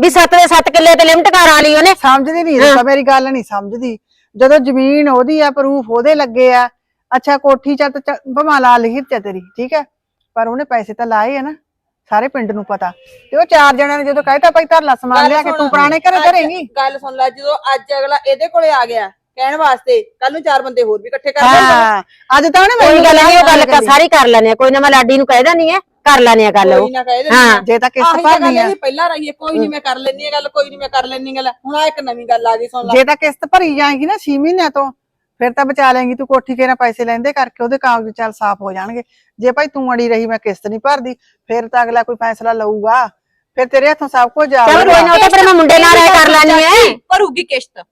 ਵੀ ਸੱਤ ਦੇ ਸੱਤ ਕਿੱਲੇ ਤੇ ਲਿਮਟ ਕਰਾ ਲਈ ਉਹਨੇ। ਸਮਝਦੀ ਨਹੀਂ ਰੂਪਾ ਮੇਰੀ ਗੱਲ ਨਹੀਂ ਸਮਝਦੀ। ਜਦੋਂ ਜ਼ਮੀਨ ਉਹਦੀ ਆ ਪ੍ਰੂਫ ਉਹਦੇ ਲੱਗੇ ਆ ਅੱਛਾ ਕੋਠੀ ਚ ਤਾਂ ਭਮਾ ਲਾ ਲਿਖੀ ਤੇ ਤੇਰੀ ਠੀਕ ਹੈ? ਪਰ ਉਹਨੇ ਪੈਸੇ ਤਾਂ ਲਾਏ ਆ ਨਾ ਸਾਰੇ ਪਿੰਡ ਨੂੰ ਪਤਾ। ਤੇ ਉਹ ਚਾਰ ਜਣਿਆਂ ਨੇ ਜਦੋਂ ਕਹਿਤਾ ਭਾਈ ਧਰ ਲਾ ਸਮਾਨ ਲਿਆ ਕੇ ਤੂੰ ਪੁਰਾਣੇ ਘਰੇ ਧਰੇਂਗੀ ਗੱਲ ਸੁਣ ਲੈ ਜਦੋਂ ਅੱਜ ਅਗਲਾ ਇਹਦੇ ਕੋਲੇ ਆ ਗਿਆ ਕਹਿਣ ਵਾਸਤੇ ਕੱਲ ਨੂੰ ਚਾਰ ਬੰਦੇ ਹੋਰ ਵੀ ਇਕੱਠੇ ਕਰ ਦੇਣਗੇ ਹਾਂ ਅੱਜ ਤਾਂ ਉਹਨੇ ਕੋਈ ਮੈਨੂੰ ਗੱਲ ਨਹੀਂ ਉਹ ਗੱਲ ਕਰ ਸਾਰੀ ਕਰ ਲੈਣੇ ਆ ਕੋਈ ਨਾ ਮੈਂ ਲਾਡੀ ਨੂੰ ਕਹਿ ਦੇਣੀ ਹੈ ਕਰ ਲੈਣੇ ਆ ਗੱਲ ਉਹ। ਨਾ ਕਹਿ ਹਾਂ। ਜੇ ਤਾਂ ਕਿਸ਼ਤ ਭਰਨੀ ਆ। ਪਹਿਲਾਂ ਰਹੀ ਹੈ ਕੋਈ ਨਹੀਂ ਮੈਂ ਕਰ ਲੈਣੀ ਹੈ ਗੱਲ ਕੋਈ ਨਹੀਂ ਮੈਂ ਕਰ ਲੈਣੀ ਗੱਲ। ਹੁਣ ਆ ਇੱਕ ਨਵੀਂ ਗੱਲ ਆ ਗਈ ਸੁਣ ਲੈ। ਜੇ ਤਾਂ ਕਿਸ਼ਤ ਭਰੀ ਜਾਏਗੀ ਨਾ 6 ਮਹੀਨਿਆਂ ਤੋਂ ਫਿਰ ਤਾਂ ਬਚਾ ਲੇਂਗੀ ਤੂੰ ਕੋਠੀ ਕੇ ਨਾ ਪੈਸੇ ਲੈਂਦੇ ਕਰਕੇ ਉਹਦੇ ਕਾਗਜ਼ ਚੱਲ ਸਾਫ਼ ਹੋ ਜਾਣਗੇ। ਜੇ ਭਾਈ ਤੂੰ ਅੜੀ ਰਹੀ ਮੈਂ ਕਿਸ਼ਤ ਨਹੀਂ ਭਰਦੀ ਫਿਰ ਤਾਂ ਅਗਲਾ ਕੋਈ ਫੈਸਲਾ ਲਊਗਾ। ਫਿਰ ਤੇਰੇ ਹੱਥੋਂ ਸਭ ਕੁਝ ਚਲ ਕੋਈ ਜਾਊਗਾ। ਨਾ ਉਹ ਤਾਂ ਫਿਰ ਮੈਂ ਮੁੰਡੇ ਨਾਲ ਰਾਏ ਕਰ ਲੈਣੀ ਹੈ ਭਰੂਗੀ ਕਿਸ਼ਤ।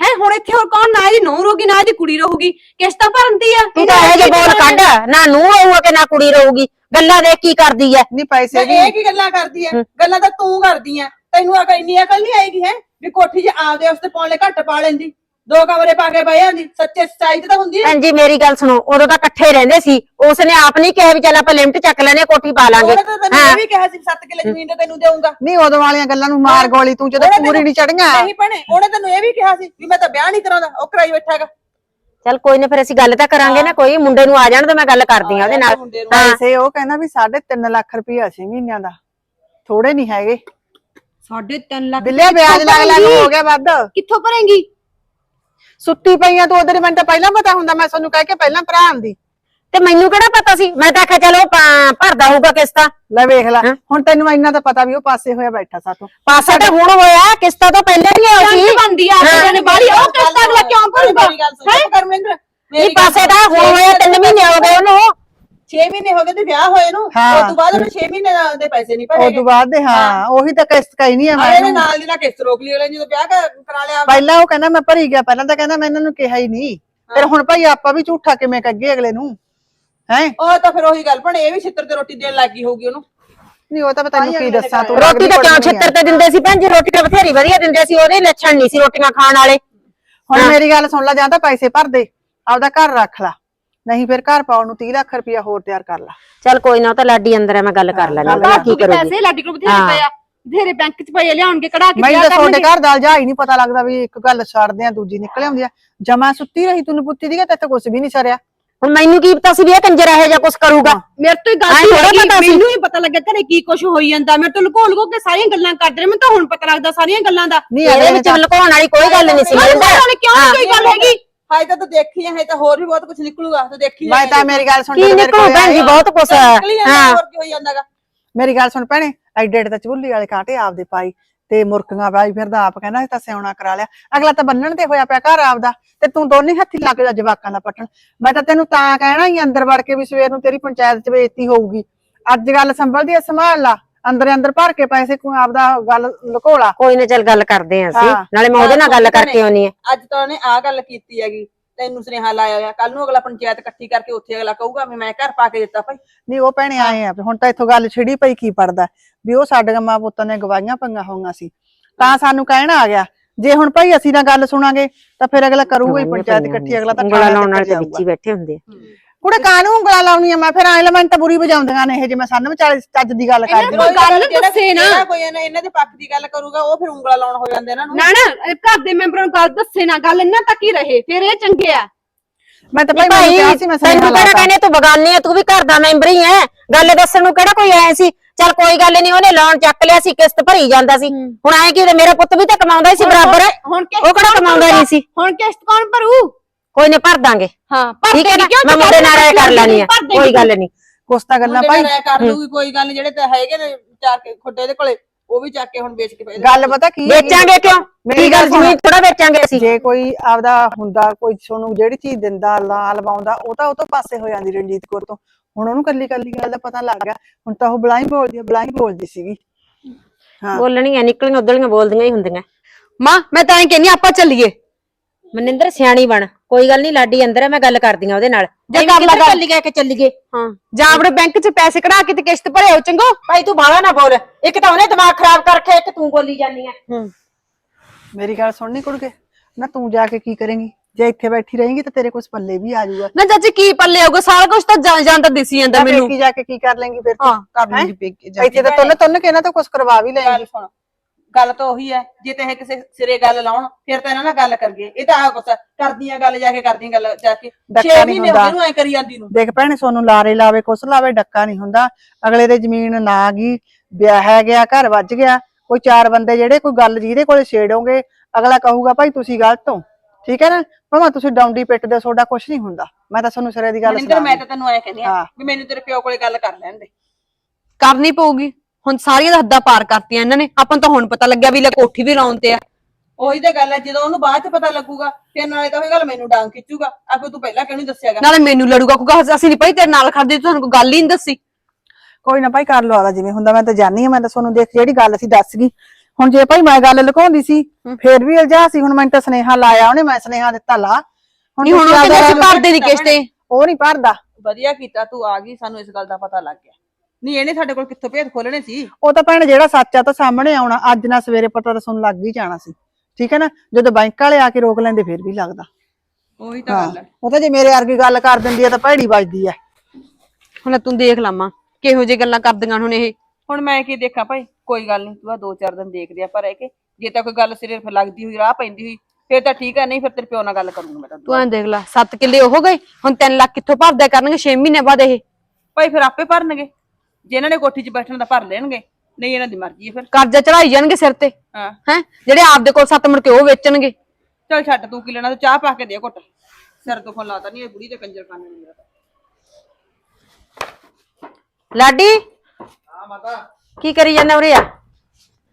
ਹੈ ਹੁਣ ਇੱਥੇ ਹੋਰ ਕੌਣ? ਨਾ ਇਹਦੀ ਨੂੰਹ ਰਹੂਗੀ ਨਾ ਇਹਦੀ ਕੁੜੀ ਰਹੂਗੀ। ਕਿਸ਼ਤਾਂ ਭਰਨ ਦੀ ਆ ਤੂੰ ਤਾਂ ਇਹ ਜੇ ਬੋਲ ਕੱਢ। ਨਾ ਨੂੰ ਹੋਊਗਾ ਕਿ ਨਾ ਕੁੜੀ ਰਹੂਗੀ। ਗੱਲਾਂ ਦੇ ਕੀ ਕਰਦੀ ਐ ਨਹੀਂ ਪੈਸੇ ਤੇ ਵੀ ਇਹ ਕੀ ਗੱਲਾਂ ਕਰਦੀ ਹੈ। ਗੱਲਾਂ ਤਾਂ ਤੂੰ ਕਰਦੀ ਹੈ ਤੈਨੂੰ ਅਕਲ ਇੰਨੀ ਅਕਲ ਨਹੀਂ ਆਏਗੀ ਹੈ? ਵੀ ਕੋਠੀ 'ਚ ਆਪਦੇ ਵਾਸਤੇ ਪਾਉਣ ਲਈ ਘੱਟ ਪਾ ਲੈਂਦੀ। ਦੋ ਕਮਰੇ ਪਾ ਕੇ ਬਹਿ ਜਾਂਦੀ ਸੱਚੇ ਸੱਚਾਈ ਤੇ ਤਾਂ ਹੁੰਦੀ ਹੈ। ਭੈਣ ਜੀ ਮੇਰੀ ਗੱਲ ਸੁਣੋ ਉਦੋਂ ਤਾਂ ਇਕੱਠੇ ਰਹਿੰਦੇ ਸੀ ਉਸਨੇ ਆਪ ਨਹੀਂ ਕਿਹਾ ਵੀ ਚੱਲ ਆਪਾਂ ਲਿਮਟ ਚੱਕ ਲੈਣੇ ਕੋਠੀ ਪਾ ਲਾਂਗੇ। ਉਹਨੇ ਤਾਂ ਤੈਨੂੰ ਇਹ ਵੀ ਕਿਹਾ ਸੀ 7 ਕਿੱਲੇ ਜ਼ਮੀਨ ਤੇ ਤੈਨੂੰ ਦੇਊਂਗਾ। ਨਹੀਂ ਉਦੋਂ ਵਾਲੀਆਂ ਗੱਲਾਂ ਨੂੰ ਮਾਰ ਗੋਲੀ ਤੂੰ ਜਦੋਂ ਪੂਰੀ ਨਹੀਂ ਚੜੀਆਂ ਨਹੀਂ ਭੈਣੇ ਉਹਨੇ ਤੈਨੂੰ ਇਹ ਵੀ ਕਿਹਾ ਸੀ ਵੀ ਮੈਂ ਤਾਂ ਵਿਆਹ ਨਹੀਂ ਕਰਾਉਂਦਾ ਉਹ ਕਰਾਈ ਬੈਠਾ ਹੈਗਾ। ਚੱਲ ਕੋਈ ਨਾ ਫਿਰ ਅਸੀਂ ਗੱਲ ਤਾਂ ਕਰਾਂਗੇ ਨਾ ਕੋਈ ਮੁੰਡੇ ਨੂੰ ਆ ਜਾਣ ਤਾਂ ਮੈਂ ਗੱਲ ਕਰਦੀ ਆ ਉਹਦੇ ਨਾਲ। ਮੁੰਡੇ ਨੂੰ ਪੈਸੇ ਉਹ ਕਹਿੰਦਾ ਵੀ 3.5 ਲੱਖ ਰੁਪਇਆ ਛੇ ਮਹੀਨਿਆਂ ਦਾ ਥੋੜੇ ਨਹੀਂ ਹੈਗੇ। ਸਾਢੇ 3 ਲੱਖ ਬਿੱਲੇ ਵਿਆਜ ਲੱਗ ਲੱਗ ਹੋ ਗਿਆ ਵੱਧ। ਕਿੱਥੋਂ ਭਰੇਂਗੀ? ਸੁੱਤੀ ਪਈਆਂ ਤੂੰ ਉਧਰ ਮੈਨੂੰ ਤਾਂ ਪਹਿਲਾਂ ਪਤਾ ਹੁੰਦਾ ਮੈਂ ਤੁਹਾਨੂੰ ਕਹਿ ਕੇ ਪਹਿਲਾਂ ਭਰਾ ਆਂਦੀ। ਤੇ ਮੈਨੂੰ ਕਿਹੜਾ ਪਤਾ ਸੀ? ਮੈਂ ਤਾਂ ਆਖਿਆ ਚਲੋ ਭਰਦਾ ਹੋਊਗਾ ਕਿਸ਼ਤਾਂ। ਲੈ ਵੇਖ ਲੈ ਹਾਂ। ਹੁਣ ਤੈਨੂੰ ਇੰਨਾ ਤਾਂ ਪਤਾ ਵੀ ਉਹ ਪਾਸੇ ਹੋਇਆ ਬੈਠਾ ਸਾਤੋਂ ਪਾਸਾ ਤਾਂ ਹੁਣ ਹੋਇਆ ਕਿਸ਼ਤਾਂ ਤਾਂ ਪਹਿਲਾਂ ਹੀ ਆਇਆ ਸੀ। ਬੰਦੀ ਆ ਇਹਨਾਂ ਨੇ ਬਾਹਲੀ ਉਹ ਕਿਸ਼ਤਾਂ ਅਗਲਾ ਕਿਉਂ ਭਰੂਗਾ ਸੁਣ ਕਰਮਿੰਦਰ ਇਹ ਪਾਸੇ ਤਾਂ ਹੁਣ ਹੋਇਆ 3 ਮਹੀਨੇ ਹੋ ਗਏ ਉਹਨੂੰ। 6 ਮਹੀਨੇ ਹੋ ਗਏ ਤੇ ਵਿਆਹ ਹੋਏ ਨੂੰ ਹਾਂ। ਉਸ ਤੋਂ ਬਾਅਦ ਉਹਨੇ 6 ਮਹੀਨੇ ਦੇ ਪੈਸੇ ਨਹੀਂ ਉਸ ਭਰੇ ਤੋਂ ਬਾਅਦ ਦੇ ਹਾਂ ਉਹੀ ਤਾਂ ਕਿਸ਼ਤ ਕਹੀ ਨਹੀਂ ਹੈ ਆਲੇ ਨੇ ਮੈਨੂੰ ਨਾਲ ਦੀ ਨਾਲ ਕਿਸ਼ਤ ਰੋਕ ਲਈ ਅਗਲੇ ਨੇ ਜਦੋਂ ਵਿਆਹ ਕਰ- ਕਰਾ ਲਿਆ ਪਹਿਲਾਂ ਉਹ ਕਹਿੰਦਾ ਮੈਂ ਭਰੀ ਗਿਆ ਪਹਿਲਾਂ ਤਾਂ ਕਹਿੰਦਾ ਮੈਂ ਇਹਨਾਂ ਨੂੰ ਕਿਹਾ ਹੀ ਨਹੀਂ। ਫਿਰ ਹੁਣ ਭਾਈ ਆਪਾਂ ਵੀ ਝੂਠਾ ਕਿਵੇਂ ਕੱਗੇ ਅਗਲੇ ਨੂੰ ਹੈ? ਉਹ ਤਾਂ ਫਿਰ ਉਹੀ ਗੱਲ ਭਣੇ ਇਹ ਵੀ ਛਿੱਤਰ ਤੇ ਰੋਟੀ ਦੇਣ ਲੱਗੀ ਹੋਊਗੀ ਉਹਨੂੰ। ਨਹੀਂ ਉਹ ਤਾਂ ਮੈਂ ਤੈਨੂੰ ਕੀ ਦੱਸਾਂ ਤੂੰ ਰੋਟੀ ਤਾਂ ਕਿਉਂ ਛਿੱਤਰ ਤੇ ਦਿੰਦੇ ਸੀ ਭੈਣ ਜੀ? ਰੋਟੀ ਤਾਂ ਬਥੇਰੀ ਵਧੀਆ ਦਿੰਦੇ ਸੀ ਉਹਦੇ ਲੱਛਣ ਨਹੀਂ ਸੀ ਰੋਟੀਆਂ ਖਾਣ ਵਾਲੇ। ਹੁਣ ਮੇਰੀ ਗੱਲ ਸੁਣ ਲੈ ਜਾਂ ਤਾਂ ਪੈਸੇ ਭਰ ਦੇ ਆਪਦਾ ਘਰ ਰੱਖ ਲੈ। ਨਹੀਂ ਫਿਰ ਘਰ ਪਾਉਣ ਨੂੰ 30 ਲੱਖ ਰੁਪਇਆ ਹੋਰ ਤਿਆਰ ਕਰ ਲੈ। ਚੱਲ ਕੋਈ ਨਾ ਉਹ ਤਾਂ ਲਾਡੀ ਅੰਦਰ ਹੈ ਮੈਂ ਗੱਲ ਕਰ ਲੈਣੀ ਗੱਲ ਨਾਲ ਕਰ ਕੀ ਕੀ ਕਰੂਗੀ? ਪੈਸੇ ਲਾਡੀ ਕੋਲ ਬਥੇਰੇ ਹਾਂ। ਪਏ ਆ ਬਥੇਰੇ ਬੈਂਕ 'ਚ ਪਏ ਆ, ਲਿਆਉਣਗੇ ਕਢਾ ਕੇ ਮੈਨੂੰ ਤਾਂ ਤੁਹਾਡੇ। ਘਰ ਦਾ ਜਾ ਹੀ ਨਹੀਂ ਪਤਾ ਲੱਗਦਾ ਵੀ ਇੱਕ ਗੱਲ ਛੱਡਦੇ ਆ ਦੂਜੀ ਨਿਕਲ ਆਉਂਦੀ ਆ। ਜਮਾ ਸੁੱਤੀ ਰਹੀ ਤੈਨੂੰ ਪੁੱਤੀ ਦੀ ਤੇ ਇੱਥੇ ਕੁਝ ਵੀ ਨਹੀਂ ਸਰਿਆ ਹੁਣ ਮੈਨੂੰ ਕੀ ਪਤਾ ਸੀ ਵੀ ਇਹ ਕੰਜਰ ਇਹੋ ਜਿਹਾ ਕੁਝ ਕਰੂਗਾ? ਮੇਰੇ ਤੋਂ ਹੀ ਗਲਤੀ ਥੋੜ੍ਹਾ ਹੋ ਗਈ ਪਤਾ ਸੀ। ਮੈਨੂੰ ਹੀ ਪਤਾ ਲੱਗਿਆ ਘਰੇ ਕੀ ਕੁਝ ਹੋਈ ਜਾਂਦਾ। ਮੇਰੇ ਤੋਂ ਲੁਕੋ ਲੁਕੋ ਕੇ ਸਾਰੀਆਂ ਗੱਲਾਂ ਕਰਦੇ ਰਹੇ ਮੈਨੂੰ ਤਾਂ ਹੁਣ ਪਤਾ ਲੱਗਦਾ ਸਾਰੀਆਂ ਗੱਲਾਂ ਦਾ। ਨਹੀਂ ਇਹਦੇ ਵਿੱਚ ਲੁਕਾਉਣ ਵਾਲੀ ਕੋਈ ਗੱਲ ਨਹੀਂ ਸੀ ਪਤਾ ਨਹੀਂ ਕਿਉਂ ਨੀ ਕੋਈ ਗੱਲ ਹੈਗੀ? ਹਾਏ ਤਾਂ ਤੂੰ ਦੇਖੀ ਹੈ ਤਾਂ ਹੋਰ ਵੀ ਬਹੁਤ ਕੁਝ ਨਿਕਲੂਗਾ ਤੂੰ ਦੇਖੀ ਮੈਂ ਤਾਂ ਮੇਰੀ ਗੱਲ ਸੁਣ ਕੀ ਮੇਰੇ ਨਿਕਲੂ ਕੋਲ ਭੈਣ ਜੀ ਬਹੁਤ ਕੁਛ ਹਾਂ। ਹੋਰ ਕੀ ਹੋਈ ਜਾਂਦਾਗਾ। ਮੇਰੀ ਗੱਲ ਸੁਣ ਭੈਣੇ ਐਡੇ ਐਡੇ ਤਾਂ ਚੁੱਲ੍ਹੀ ਵਾਲੇ ਕਾਂਟੇ ਆਪਦੇ ਪਾਈ ਤੇ ਮੁਰਕੀਆਂ ਪਾਈ ਫਿਰਦਾ ਆਪ ਕਹਿੰਦਾ ਇਹ ਤਾਂ ਸਿਉਣਾ ਕਰਾ ਲਿਆ। ਅਗਲਾ ਤਾਂ ਬੰਨਣ ਤੇ ਹੋਇਆ ਪਿਆ ਘਰ ਆਪਦਾ ਤੇ ਤੂੰ ਦੋਨੇ ਹੱਥੀ ਲੱਗ ਜਾ ਜਵਾਕਾਂ ਦਾ ਪੱਟਣ। ਮੈਂ ਤਾਂ ਤੈਨੂੰ ਤਾਂ ਕਹਿਣਾ ਹੀ ਅੰਦਰ ਵੜ ਕੇ ਵੀ ਸਵੇਰ ਨੂੰ ਤੇਰੀ ਪੰਚਾਇਤ ਚ ਬੇਇੱਜ਼ਤੀ ਹੋਊਗੀ। ਅੱਜ ਗੱਲ ਸੰਭਲਦੀ ਐ ਸੰਭਾਲ ਲਾ। ਅੰਦਰ ਅੰਦਰ ਭਰ ਕੇ ਪੈਸੇ ਕੋਈ ਆਪਦਾ ਗੱਲ ਲੁਕੋਲਾ। ਕੋਈ ਨਾ ਚੱਲ ਗੱਲ ਕਰਦੇ ਆਂ ਅਸੀਂ। ਹਾਂ। ਨਾਲੇ ਮੈਂ ਉਹਦੇ ਨਾਲ ਗੱਲ ਕਰਕੇ ਆਉਣੀ ਹੈ ਅੱਜ ਤਾਂ ਉਹਨੇ ਆ ਗੱਲ ਕੀਤੀ ਹੈਗੀ ਤੈਨੂੰ ਸੁਨੇਹਾ ਲਾਇਆ ਹੋਇਆ। ਕੱਲ ਨੂੰ ਅਗਲਾ ਪੰਚਾਇਤ ਇਕੱਠੀ ਕਰਕੇ ਉੱਥੇ ਅਗਲਾ ਕਹੂਗਾ ਵੀ ਮੈਂ ਘਰ ਪਾ ਕੇ ਦਿੱਤਾ ਭਾਈ। ਨਹੀਂ ਉਹ ਭੈਣੇ ਆਏ ਆ। ਹੁਣ ਤਾਂ ਇੱਥੋਂ ਗੱਲ ਛਿੜੀ ਪਈ ਕੀ ਪੜਦਾ। ਵੀ ਉਹ ਸਾਡੇ ਮਾਂ ਪੁੱਤਾਂ ਨੇ ਗਵਾਈਆਂ ਪਈਆਂ ਹੋਈਆਂ ਸੀ। ਤਾਂ ਸਾਨੂੰ ਕਹਿਣਾ ਆ ਗਿਆ। ਜੇ ਹੁਣ ਭਾਈ ਅਸੀਂ ਨਾ ਗੱਲ ਸੁਣਾਂਗੇ ਤਾਂ ਫਿਰ ਅਗਲਾ ਕਰੂਗਾ ਹੀ ਪੰਚਾਇਤ ਇਕੱਠੀ ਅਗਲਾ ਤਾਂ ਉਂਗਲਾਂ ਥਾਣੇ ਲਾਉਣ ਤੱਕ ਵਾਲੇ ਤਾਂ ਵਿੱਚ ਜਾਊਗਾ। ਹੀ ਬੈਠੇ ਹੁੰਦੇ ਆ। ਕੁੜੇ ਕਾਹਨੂੰ ਉਂਗਲਾਂ ਲਾਉਣੀਆਂ? ਮੈਂ ਫਿਰ ਐਲਮੈਂਟ ਤਾਂ ਬੁਰੀ ਵਜਾਉਂਦੀਆਂ ਨੇ ਇਹ ਜੇ ਮੈਂ ਸੰਨ ਵਿਚਾਲੇ ਚੱਜ ਦੀ ਗੱਲ ਕਰਦੀ। ਕੋਈ ਗੱਲ ਦੱਸੇ ਨਾ। ਜਿਹੜਾ ਕੋਈ ਇਹਨਾਂ ਇਹਨਾਂ ਦੇ ਪੱਖ ਦੀ ਗੱਲ ਕਰੂਗਾ ਉਹ ਫਿਰ ਉਂਗਲਾ ਲਾਉਣ ਹੋ ਜਾਂਦੇ ਇਹਨਾਂ ਨੂੰ। ਨਾ ਨਾ ਇਹ ਘਰ ਦੇ ਮੈਂਬਰਾਂ ਨੂੰ ਗੱਲ ਦੱਸੇ ਨਾ ਗੱਲ ਇਹਨਾਂ ਤੱਕ ਹੀ ਰਹੇ ਫਿਰ ਇਹ ਚੰਗੇ ਆ। ਮੈਂ ਤਾਂ ਭਾਈ ਮੈਨੂੰ ਕਿਹਾ ਸੀ ਮੈਂ ਤੈਨੂੰ ਸੁਨੇਹਾ ਕਿਹੜਾ। ਕਹਿੰਦੇ ਤੂੰ ਬਗਾਨੀ ਹੈ ਤੂੰ ਵੀ ਘਰ ਦਾ ਮੈਂਬਰ ਹੀ ਹੈ ਗੱਲ ਦੱਸਣ ਨੂੰ ਕਿਹੜਾ ਕੋਈ ਐ ਸੀ? ਚੱਲ ਕੋਈ ਗੱਲ ਨਹੀਂ ਉਹਨੇ ਲੋਨ ਚੱਕ ਲਿਆ ਸੀ ਕਿਸ਼ਤ ਭਰੀ ਜਾਂਦਾ ਸੀ। ਹੁਣ ਐ ਕਿ ਮੇਰਾ ਪੁੱਤ ਵੀ ਤਾਂ ਕਮਾਉਂਦਾ ਹੀ ਸੀ ਬਰਾਬਰ। ਹੁਣ ਉਹ ਕਿਹੜਾ ਕਮਾਉਂਦਾ ਨਹੀਂ ਸੀ? ਹੁਣ ਕਿਸ਼ਤ ਕੌਣ ਭਰੂ? ਕੋਈ ਨੇ ਭਰ ਦਾਂਗੇ। ਹਾਂ ਪਰ ਠੀਕ ਹੈ ਨਾ? ਮੈਂ ਮੁੰਡੇ ਨਾਲ ਰਾਏ ਕਰ ਲੈਣੀ ਆ। ਕੋਈ ਗੱਲ ਨਹੀਂ। ਕੁਛ ਤਾਂ ਗੱਲਾਂ ਭਾਈ ਰਾਏ ਕਰ ਲੂਗੀ ਕੋਈ ਗੱਲ ਜਿਹੜੇ ਤਾਂ ਹੈਗੇ ਨੇ ਚਾਰ ਕੇ ਖੁੱਡੇ ਦੇ ਕੋਲੇ ਉਹ ਵੀ ਚੱਕ ਕੇ ਹੁਣ ਵੇਚ ਕੇ ਪੈਸੇ ਗੱਲ ਪਤਾ ਕੀ? ਵੇਚਾਂਗੇ ਕਿਉਂ? ਮੇਰੀ ਗੱਲ। ਜ਼ਮੀਨ ਥੋੜਾ ਵੇਚਾਂਗੇ ਅਸੀਂ। ਜੇ ਕੋਈ ਆਪਦਾ ਹੁੰਦਾ ਕੋਈ ਤੁਹਾਨੂੰ ਜਿਹੜੀ ਚੀਜ਼ ਦਿੰਦਾ ਲਾ ਲਵਾਉਂਦਾ ਉਹ ਤਾਂ ਉਹ ਤੋਂ ਪਾਸੇ ਹੋ ਜਾਂਦੀ ਰਣਜੀਤ ਕੌਰ ਤੋਂ। ਹੁਣ ਉਹਨੂੰ ਕੱਲੀ ਕੱਲੀ ਗੱਲ ਦਾ ਪਤਾ ਲੱਗ ਗਿਆ। ਹੁਣ ਤਾਂ ਉਹ ਬਲਾਈ ਬੋਲਦੀ ਆ ਬਲਾਈ ਬੋਲਦੀ ਸੀਗੀ। ਹਾਂ। ਬੋਲਣੀਆਂ ਨਿਕਲੀਆਂ ਉਦਲੀਆਂ ਬੋਲਦੀਆਂ ਹੀ ਹੁੰਦੀਆਂ। ਮਾਂ ਮੈਂ ਤਾਂ ਇਹ ਕਹਿੰਨੀ ਆਪਾਂ ਚੱਲੀਏ। ਮਨਿੰਦਰ ਸਿਆਣੀ ਬਣ। ਕੋਈ ਗੱਲ ਨਹੀਂ ਲਾਡੀ ਅੰਦਰ ਹੈ ਮੈਂ ਗੱਲ ਕਰਦੀ ਆ ਉਹਦੇ ਨਾਲ। ਜੇ ਕਰ ਕਿੱਧਰ ਲਗਾ- ਚੱਲੀ ਗਿਆ ਕਿ ਚੱਲੀਏ ਹਾਂ। ਜਾਂ ਆਪਣੇ ਬੈਂਕ 'ਚ ਪੈਸੇ ਕਢਾ ਕੇ ਤੇ ਕਿਸ਼ਤ ਭਰਿਓ ਚੰਗੋ? ਭਾਈ ਤੂੰ ਬਾਹਲਾ ਨਾ ਬੋਲ। ਇੱਕ ਤਾਂ ਉਹਨੇ ਦਿਮਾਗ ਖਰਾਬ ਕਰਕੇ ਇੱਕ ਤੂੰ ਬੋਲੀ ਜਾਂਦੀ ਹੈ। ਮੇਰੀ ਗੱਲ ਸੁਣਨੀ ਕੁੜਕੇ। ਨਾ ਤੂੰ ਜਾ ਕੇ ਕੀ ਕਰੇਂਗੀ? ਜੇ ਇੱਥੇ ਬੈਠੀ ਰਹੇਂਗੀ ਤਾਂ ਤੇਰੇ ਕੁਛ ਪੱਲੇ ਵੀ ਆ ਜਾਊਗਾ। ਨਾ ਚਾਚੀ ਕੀ ਪੱਲੇ ਆਊਗਾ? ਸਾਰਾ ਕੁਝ ਤਾਂ ਜਾਂ ਜਾਂ ਤਾਂ ਦਿਸੀ ਜਾਂਦਾ ਮੈਨੂੰ। ਪੇਕੀ ਜਾ ਕੇ ਕੀ ਕਰ ਲੇਂਗੀ ਫਿਰ ਤੂੰ? ਹਾਂ। ਕਰ? ਲੂੰਗੀ ਪੇਕੇ ਜਾ ਕੇ। ਇੱਥੇ ਤਾਂ ਤੁੰਨ ਤੁੰਨ ਕੇ ਨਾ ਤਾਂ ਕੁਛ ਕਰਵਾ ਵੀ ਗੱਲ ਸੁਣ। ਗੱਲ ਤਾਂ ਉਹੀ ਹੈ ਜੇ ਤੇ ਇਹ ਕਿਸੇ ਸਿਰੇ ਗੱਲ ਲਾਉਣ ਫਿਰ ਤਾਂ ਇਹਨਾਂ ਨਾਲ ਗੱਲ ਕਰੀਏ। ਇਹ ਤਾਂ ਆ ਕੁਛ ਹੈ, ਕਰਦੀਆਂ ਗੱਲ ਜਾ ਕੇ ਕਰਦੀਆਂ ਗੱਲ ਜਾ ਕੇ। ਡੱਕਾ 6 ਨੀ ਮਹੀਨੇ ਹੋ ਹੁੰਦਾ। ਗਏ ਨੂੰ ਐ ਕਰੀ ਜਾਂਦੀ ਨੂੰ। ਦੇਖ ਭੈਣੇ ਸੋਨੂੰ ਲਾਰੇ ਲਾਵੇ ਕੁਛ ਲਾਵੇ ਡੱਕਾ ਨਹੀਂ ਹੁੰਦਾ। ਅਗਲੇ ਦੇ ਜ਼ਮੀਨ ਨਾ ਗਈ ਵਿਆਹਿਆ ਗਿਆ ਘਰ ਵੱਜ ਗਿਆ ਕੋਈ ਚਾਰ ਬੰਦੇ ਜਿਹੜੇ ਕੋਈ ਗੱਲ ਜਿਹਦੇ ਕੋਲੇ ਛੇੜੋਗੇ ਅਗਲਾ ਕਹੂਗਾ ਭਾਈ ਤੁਸੀਂ ਗਲਤ ਹੋ। ਠੀਕ ਹੈ ਨਾ? ਭਾਵੇਂ ਤੁਸੀਂ ਡੌਂਡੀ ਪਿੱਟ ਦੇ ਤੁਹਾਡਾ ਕੁਝ ਨਹੀਂ ਹੁੰਦਾ। ਮੈਂ ਤਾਂ ਤੁਹਾਨੂੰ ਸਿਰੇ ਦੀ ਗੱਲ ਮਨਿੰਦਰ ਮੈਂ ਤਾਂ ਤੈਨੂੰ ਐ ਕਹਿੰਦੀ ਆ ਹਾਂ। ਵੀ ਮੈਨੂੰ ਤੇਰੇ ਪਿਓ ਕੋਲੇ ਗੱਲ ਕਰ ਲੈਣ ਦੇ। ਕਰਨੀ ਪਊਗੀ। ਹੁਣ ਸਾਰੀਆਂ ਦਾ ਹੱਦਾਂ ਪਾਰ ਕਰਤੀਆਂ ਇਹਨਾਂ ਨੇ। ਆਪਾਂ ਨੂੰ ਤਾਂ ਹੁਣ ਪਤਾ ਲੱਗਿਆ ਵੀ ਲੈ ਕੋਠੀ ਵੀ ਲਾਉਣ ਤੇ ਆ। ਉਹੀ ਤਾਂ ਗੱਲ ਹੈ ਜਦੋਂ ਉਹਨੂੰ ਬਾਅਦ ਚ ਪਤਾ ਲੱਗੂਗਾ ਫਿਰ ਨਾਲੇ ਤਾਂ ਉਹੀ ਗੱਲ ਮੈਨੂੰ ਡਾਂਗ ਖਿੱਚੂਗਾ। ਆਖੋ ਤੂੰ ਪਹਿਲਾਂ ਕਿਉਂ ਨਹੀਂ ਦੱਸਿਆਗਾ ਨਾਲੇ ਮੈਨੂੰ ਲੜੂਗਾ ਕਿਉਂਕਿ ਅਸੀਂ ਨਹੀਂ ਪਈ ਤੇਰੇ ਨਾਲ ਖੜਦੇ ਤੁਹਾਨੂੰ ਕੋਈ ਗੱਲ ਹੀ ਨਹੀਂ ਦੱਸੀ। ਕੋਈ ਨਾ ਭਾਈ ਕਰ ਲਓ ਆਦਾ ਜਿਵੇਂ ਹੁੰਦਾ ਮੈਂ ਤਾਂ ਜਾਣੀ ਆ ਮੈਂ ਤਾਂ ਤੁਹਾਨੂੰ ਦੇਖ ਜਿਹੜੀ ਗੱਲ ਸੀ ਦੱਸ ਗਈ। ਹੁਣ ਜੇ ਭਾਈ ਮੈਂ ਗੱਲ ਲੁਕਾਉਂਦੀ ਸੀ ਫੇਰ ਵੀ ਇਲਜ਼ਾ ਸੀ ਹੁਣ ਮੈਂ ਤਾਂ ਸਨੇਹਾ ਲਾਇਆ ਉਹਨੇ ਮੈਂ ਸਨੇਹਾ ਦਿੱਤਾ ਲਾ। ਨਹੀਂ ਹੁਣ ਉਹ ਕਹਿੰਦੇ ਅਸੀਂ ਭਰਦੇ ਨਹੀਂ ਕਿਸ਼ਤੇ। ਉਹ ਨਹੀਂ ਭਰਦਾ। ਵਧੀਆ ਕੀਤਾ ਤੂੰ ਆ ਗਈ ਸਾਨੂੰ ਇਸ ਗੱਲ ਦਾ ਪਤਾ ਲੱਗ ਗਿਆ। ਨਹੀਂ ਇਹਨੇ ਸਾਡੇ ਕੋਲ ਕਿੱਥੋਂ ਭੇਦ ਖੋਲਣੇ ਸੀ? ਉਹ ਤਾਂ ਭੈਣ ਜਿਹੜਾ ਸੱਚ ਆ ਤਾਂ ਸਾਹਮਣੇ ਆਉਣਾ। ਅੱਜ ਨਾ ਸਵੇਰੇ ਪਤਾ ਤਾਂ ਤੁਹਾਨੂੰ ਲੱਗ ਹੀ ਜਾਣਾ ਸੀ। ਠੀਕ ਹੈ ਨਾ? ਜਦੋਂ ਬੈਂਕ ਵਾਲੇ ਆ ਕੇ ਰੋਕ ਲੈਂਦੇ ਫਿਰ ਵੀ ਲੱਗਦਾ। ਉਹੀ ਤਾਂ ਗੱਲ ਹੈ। ਉਹ ਤਾਂ ਜੇ ਮੇਰੇ ਵਰਗੀ ਗੱਲ ਕਰ ਦਿੰਦੀ ਆ ਤਾਂ ਭੈੜੀ ਵੱਜਦੀ ਆ। ਹੁਣ ਤੂੰ ਦੇਖ ਲਾਵਾਂ ਕਿਹੋ ਜਿਹੀ ਗੱਲਾਂ ਕਰਦੀਆਂ ਹੁਣ ਇਹ। ਹੁਣ ਮੈਂ ਕੀ ਦੇਖਾਂ ਭਾਈ? ਕੋਈ ਗੱਲ ਨਹੀਂ ਤੂੰ ਆ ਦੋ ਚਾਰ ਦਿਨ ਦੇਖਦੇ ਆ ਪਰ ਰਹਿ ਕੇ ਜੇ ਤਾਂ ਕੋਈ ਗੱਲ ਸਿਰੇ ਫਿਰ ਲੱਗਦੀ ਹੋਈ ਰਾਹ ਪੈਂਦੀ ਹੋਈ ਫਿਰ ਤਾਂ ਠੀਕ ਹੈ ਨਹੀਂ ਫਿਰ ਤੇਰੇ ਪਿਓ ਨਾਲ ਗੱਲ ਕਰੂੰਗਾ ਮੈਂ ਤਾਂ ਤੂੰ ਐਂ ਦੇਖ ਲੈ 7 ਕਿੱਲੇ ਉਹ ਗਏ ਹੁਣ 3 ਲੱਖ ਕਿੱਥੋਂ ਭਰਦਾ ਕਰਨਗੇ 6 ਮਹੀਨੇ ਬਾਅਦ ਇਹ। ਭਾਈ ਫਿਰ ਆਪੇ ਭਰਨਗੇ। ਜੇ ਇਹਨਾਂ ਨੇ ਕੋਠੀ 'ਚ ਬੈਠਣ ਦਾ ਭਰ ਲੈਣਗੇ ਨਹੀਂ ਇਹਨਾਂ ਦੀ ਮਰਜ਼ੀ ਹੈ ਫਿਰ। ਕਰਜ਼ਾ ਚੜਾਈ ਜਾਣਗੇ ਸਿਰ ਤੇ ਹਾਂ। ਹੈ? ਜਿਹੜੇ ਆਪਦੇ ਕੋਲ ਸੱਤ ਮੁੜ ਕੇ ਉਹ ਵੇਚਣਗੇ। ਚਲ ਛੱਡ ਤੂੰ ਕੀ ਲੈਣਾ ਤੂੰ ਚਾਹ ਪਾ ਕੇ ਦੇ ਘੁੱਟ। ਸਿਰ ਤੋਂ ਫੋਨ ਲਾਤਾ ਨਹੀਂ ਇਹ ਬੁੜੀ ਤੇ ਕੰਜਰ ਖਾਨੇ ਨੂੰ ਮੇਰਾ। ਤਾਂ। ਲਾਡੀ ਕੀ ਕਰੀ ਜਾਂਦਾ ਉਰੇ ਆ?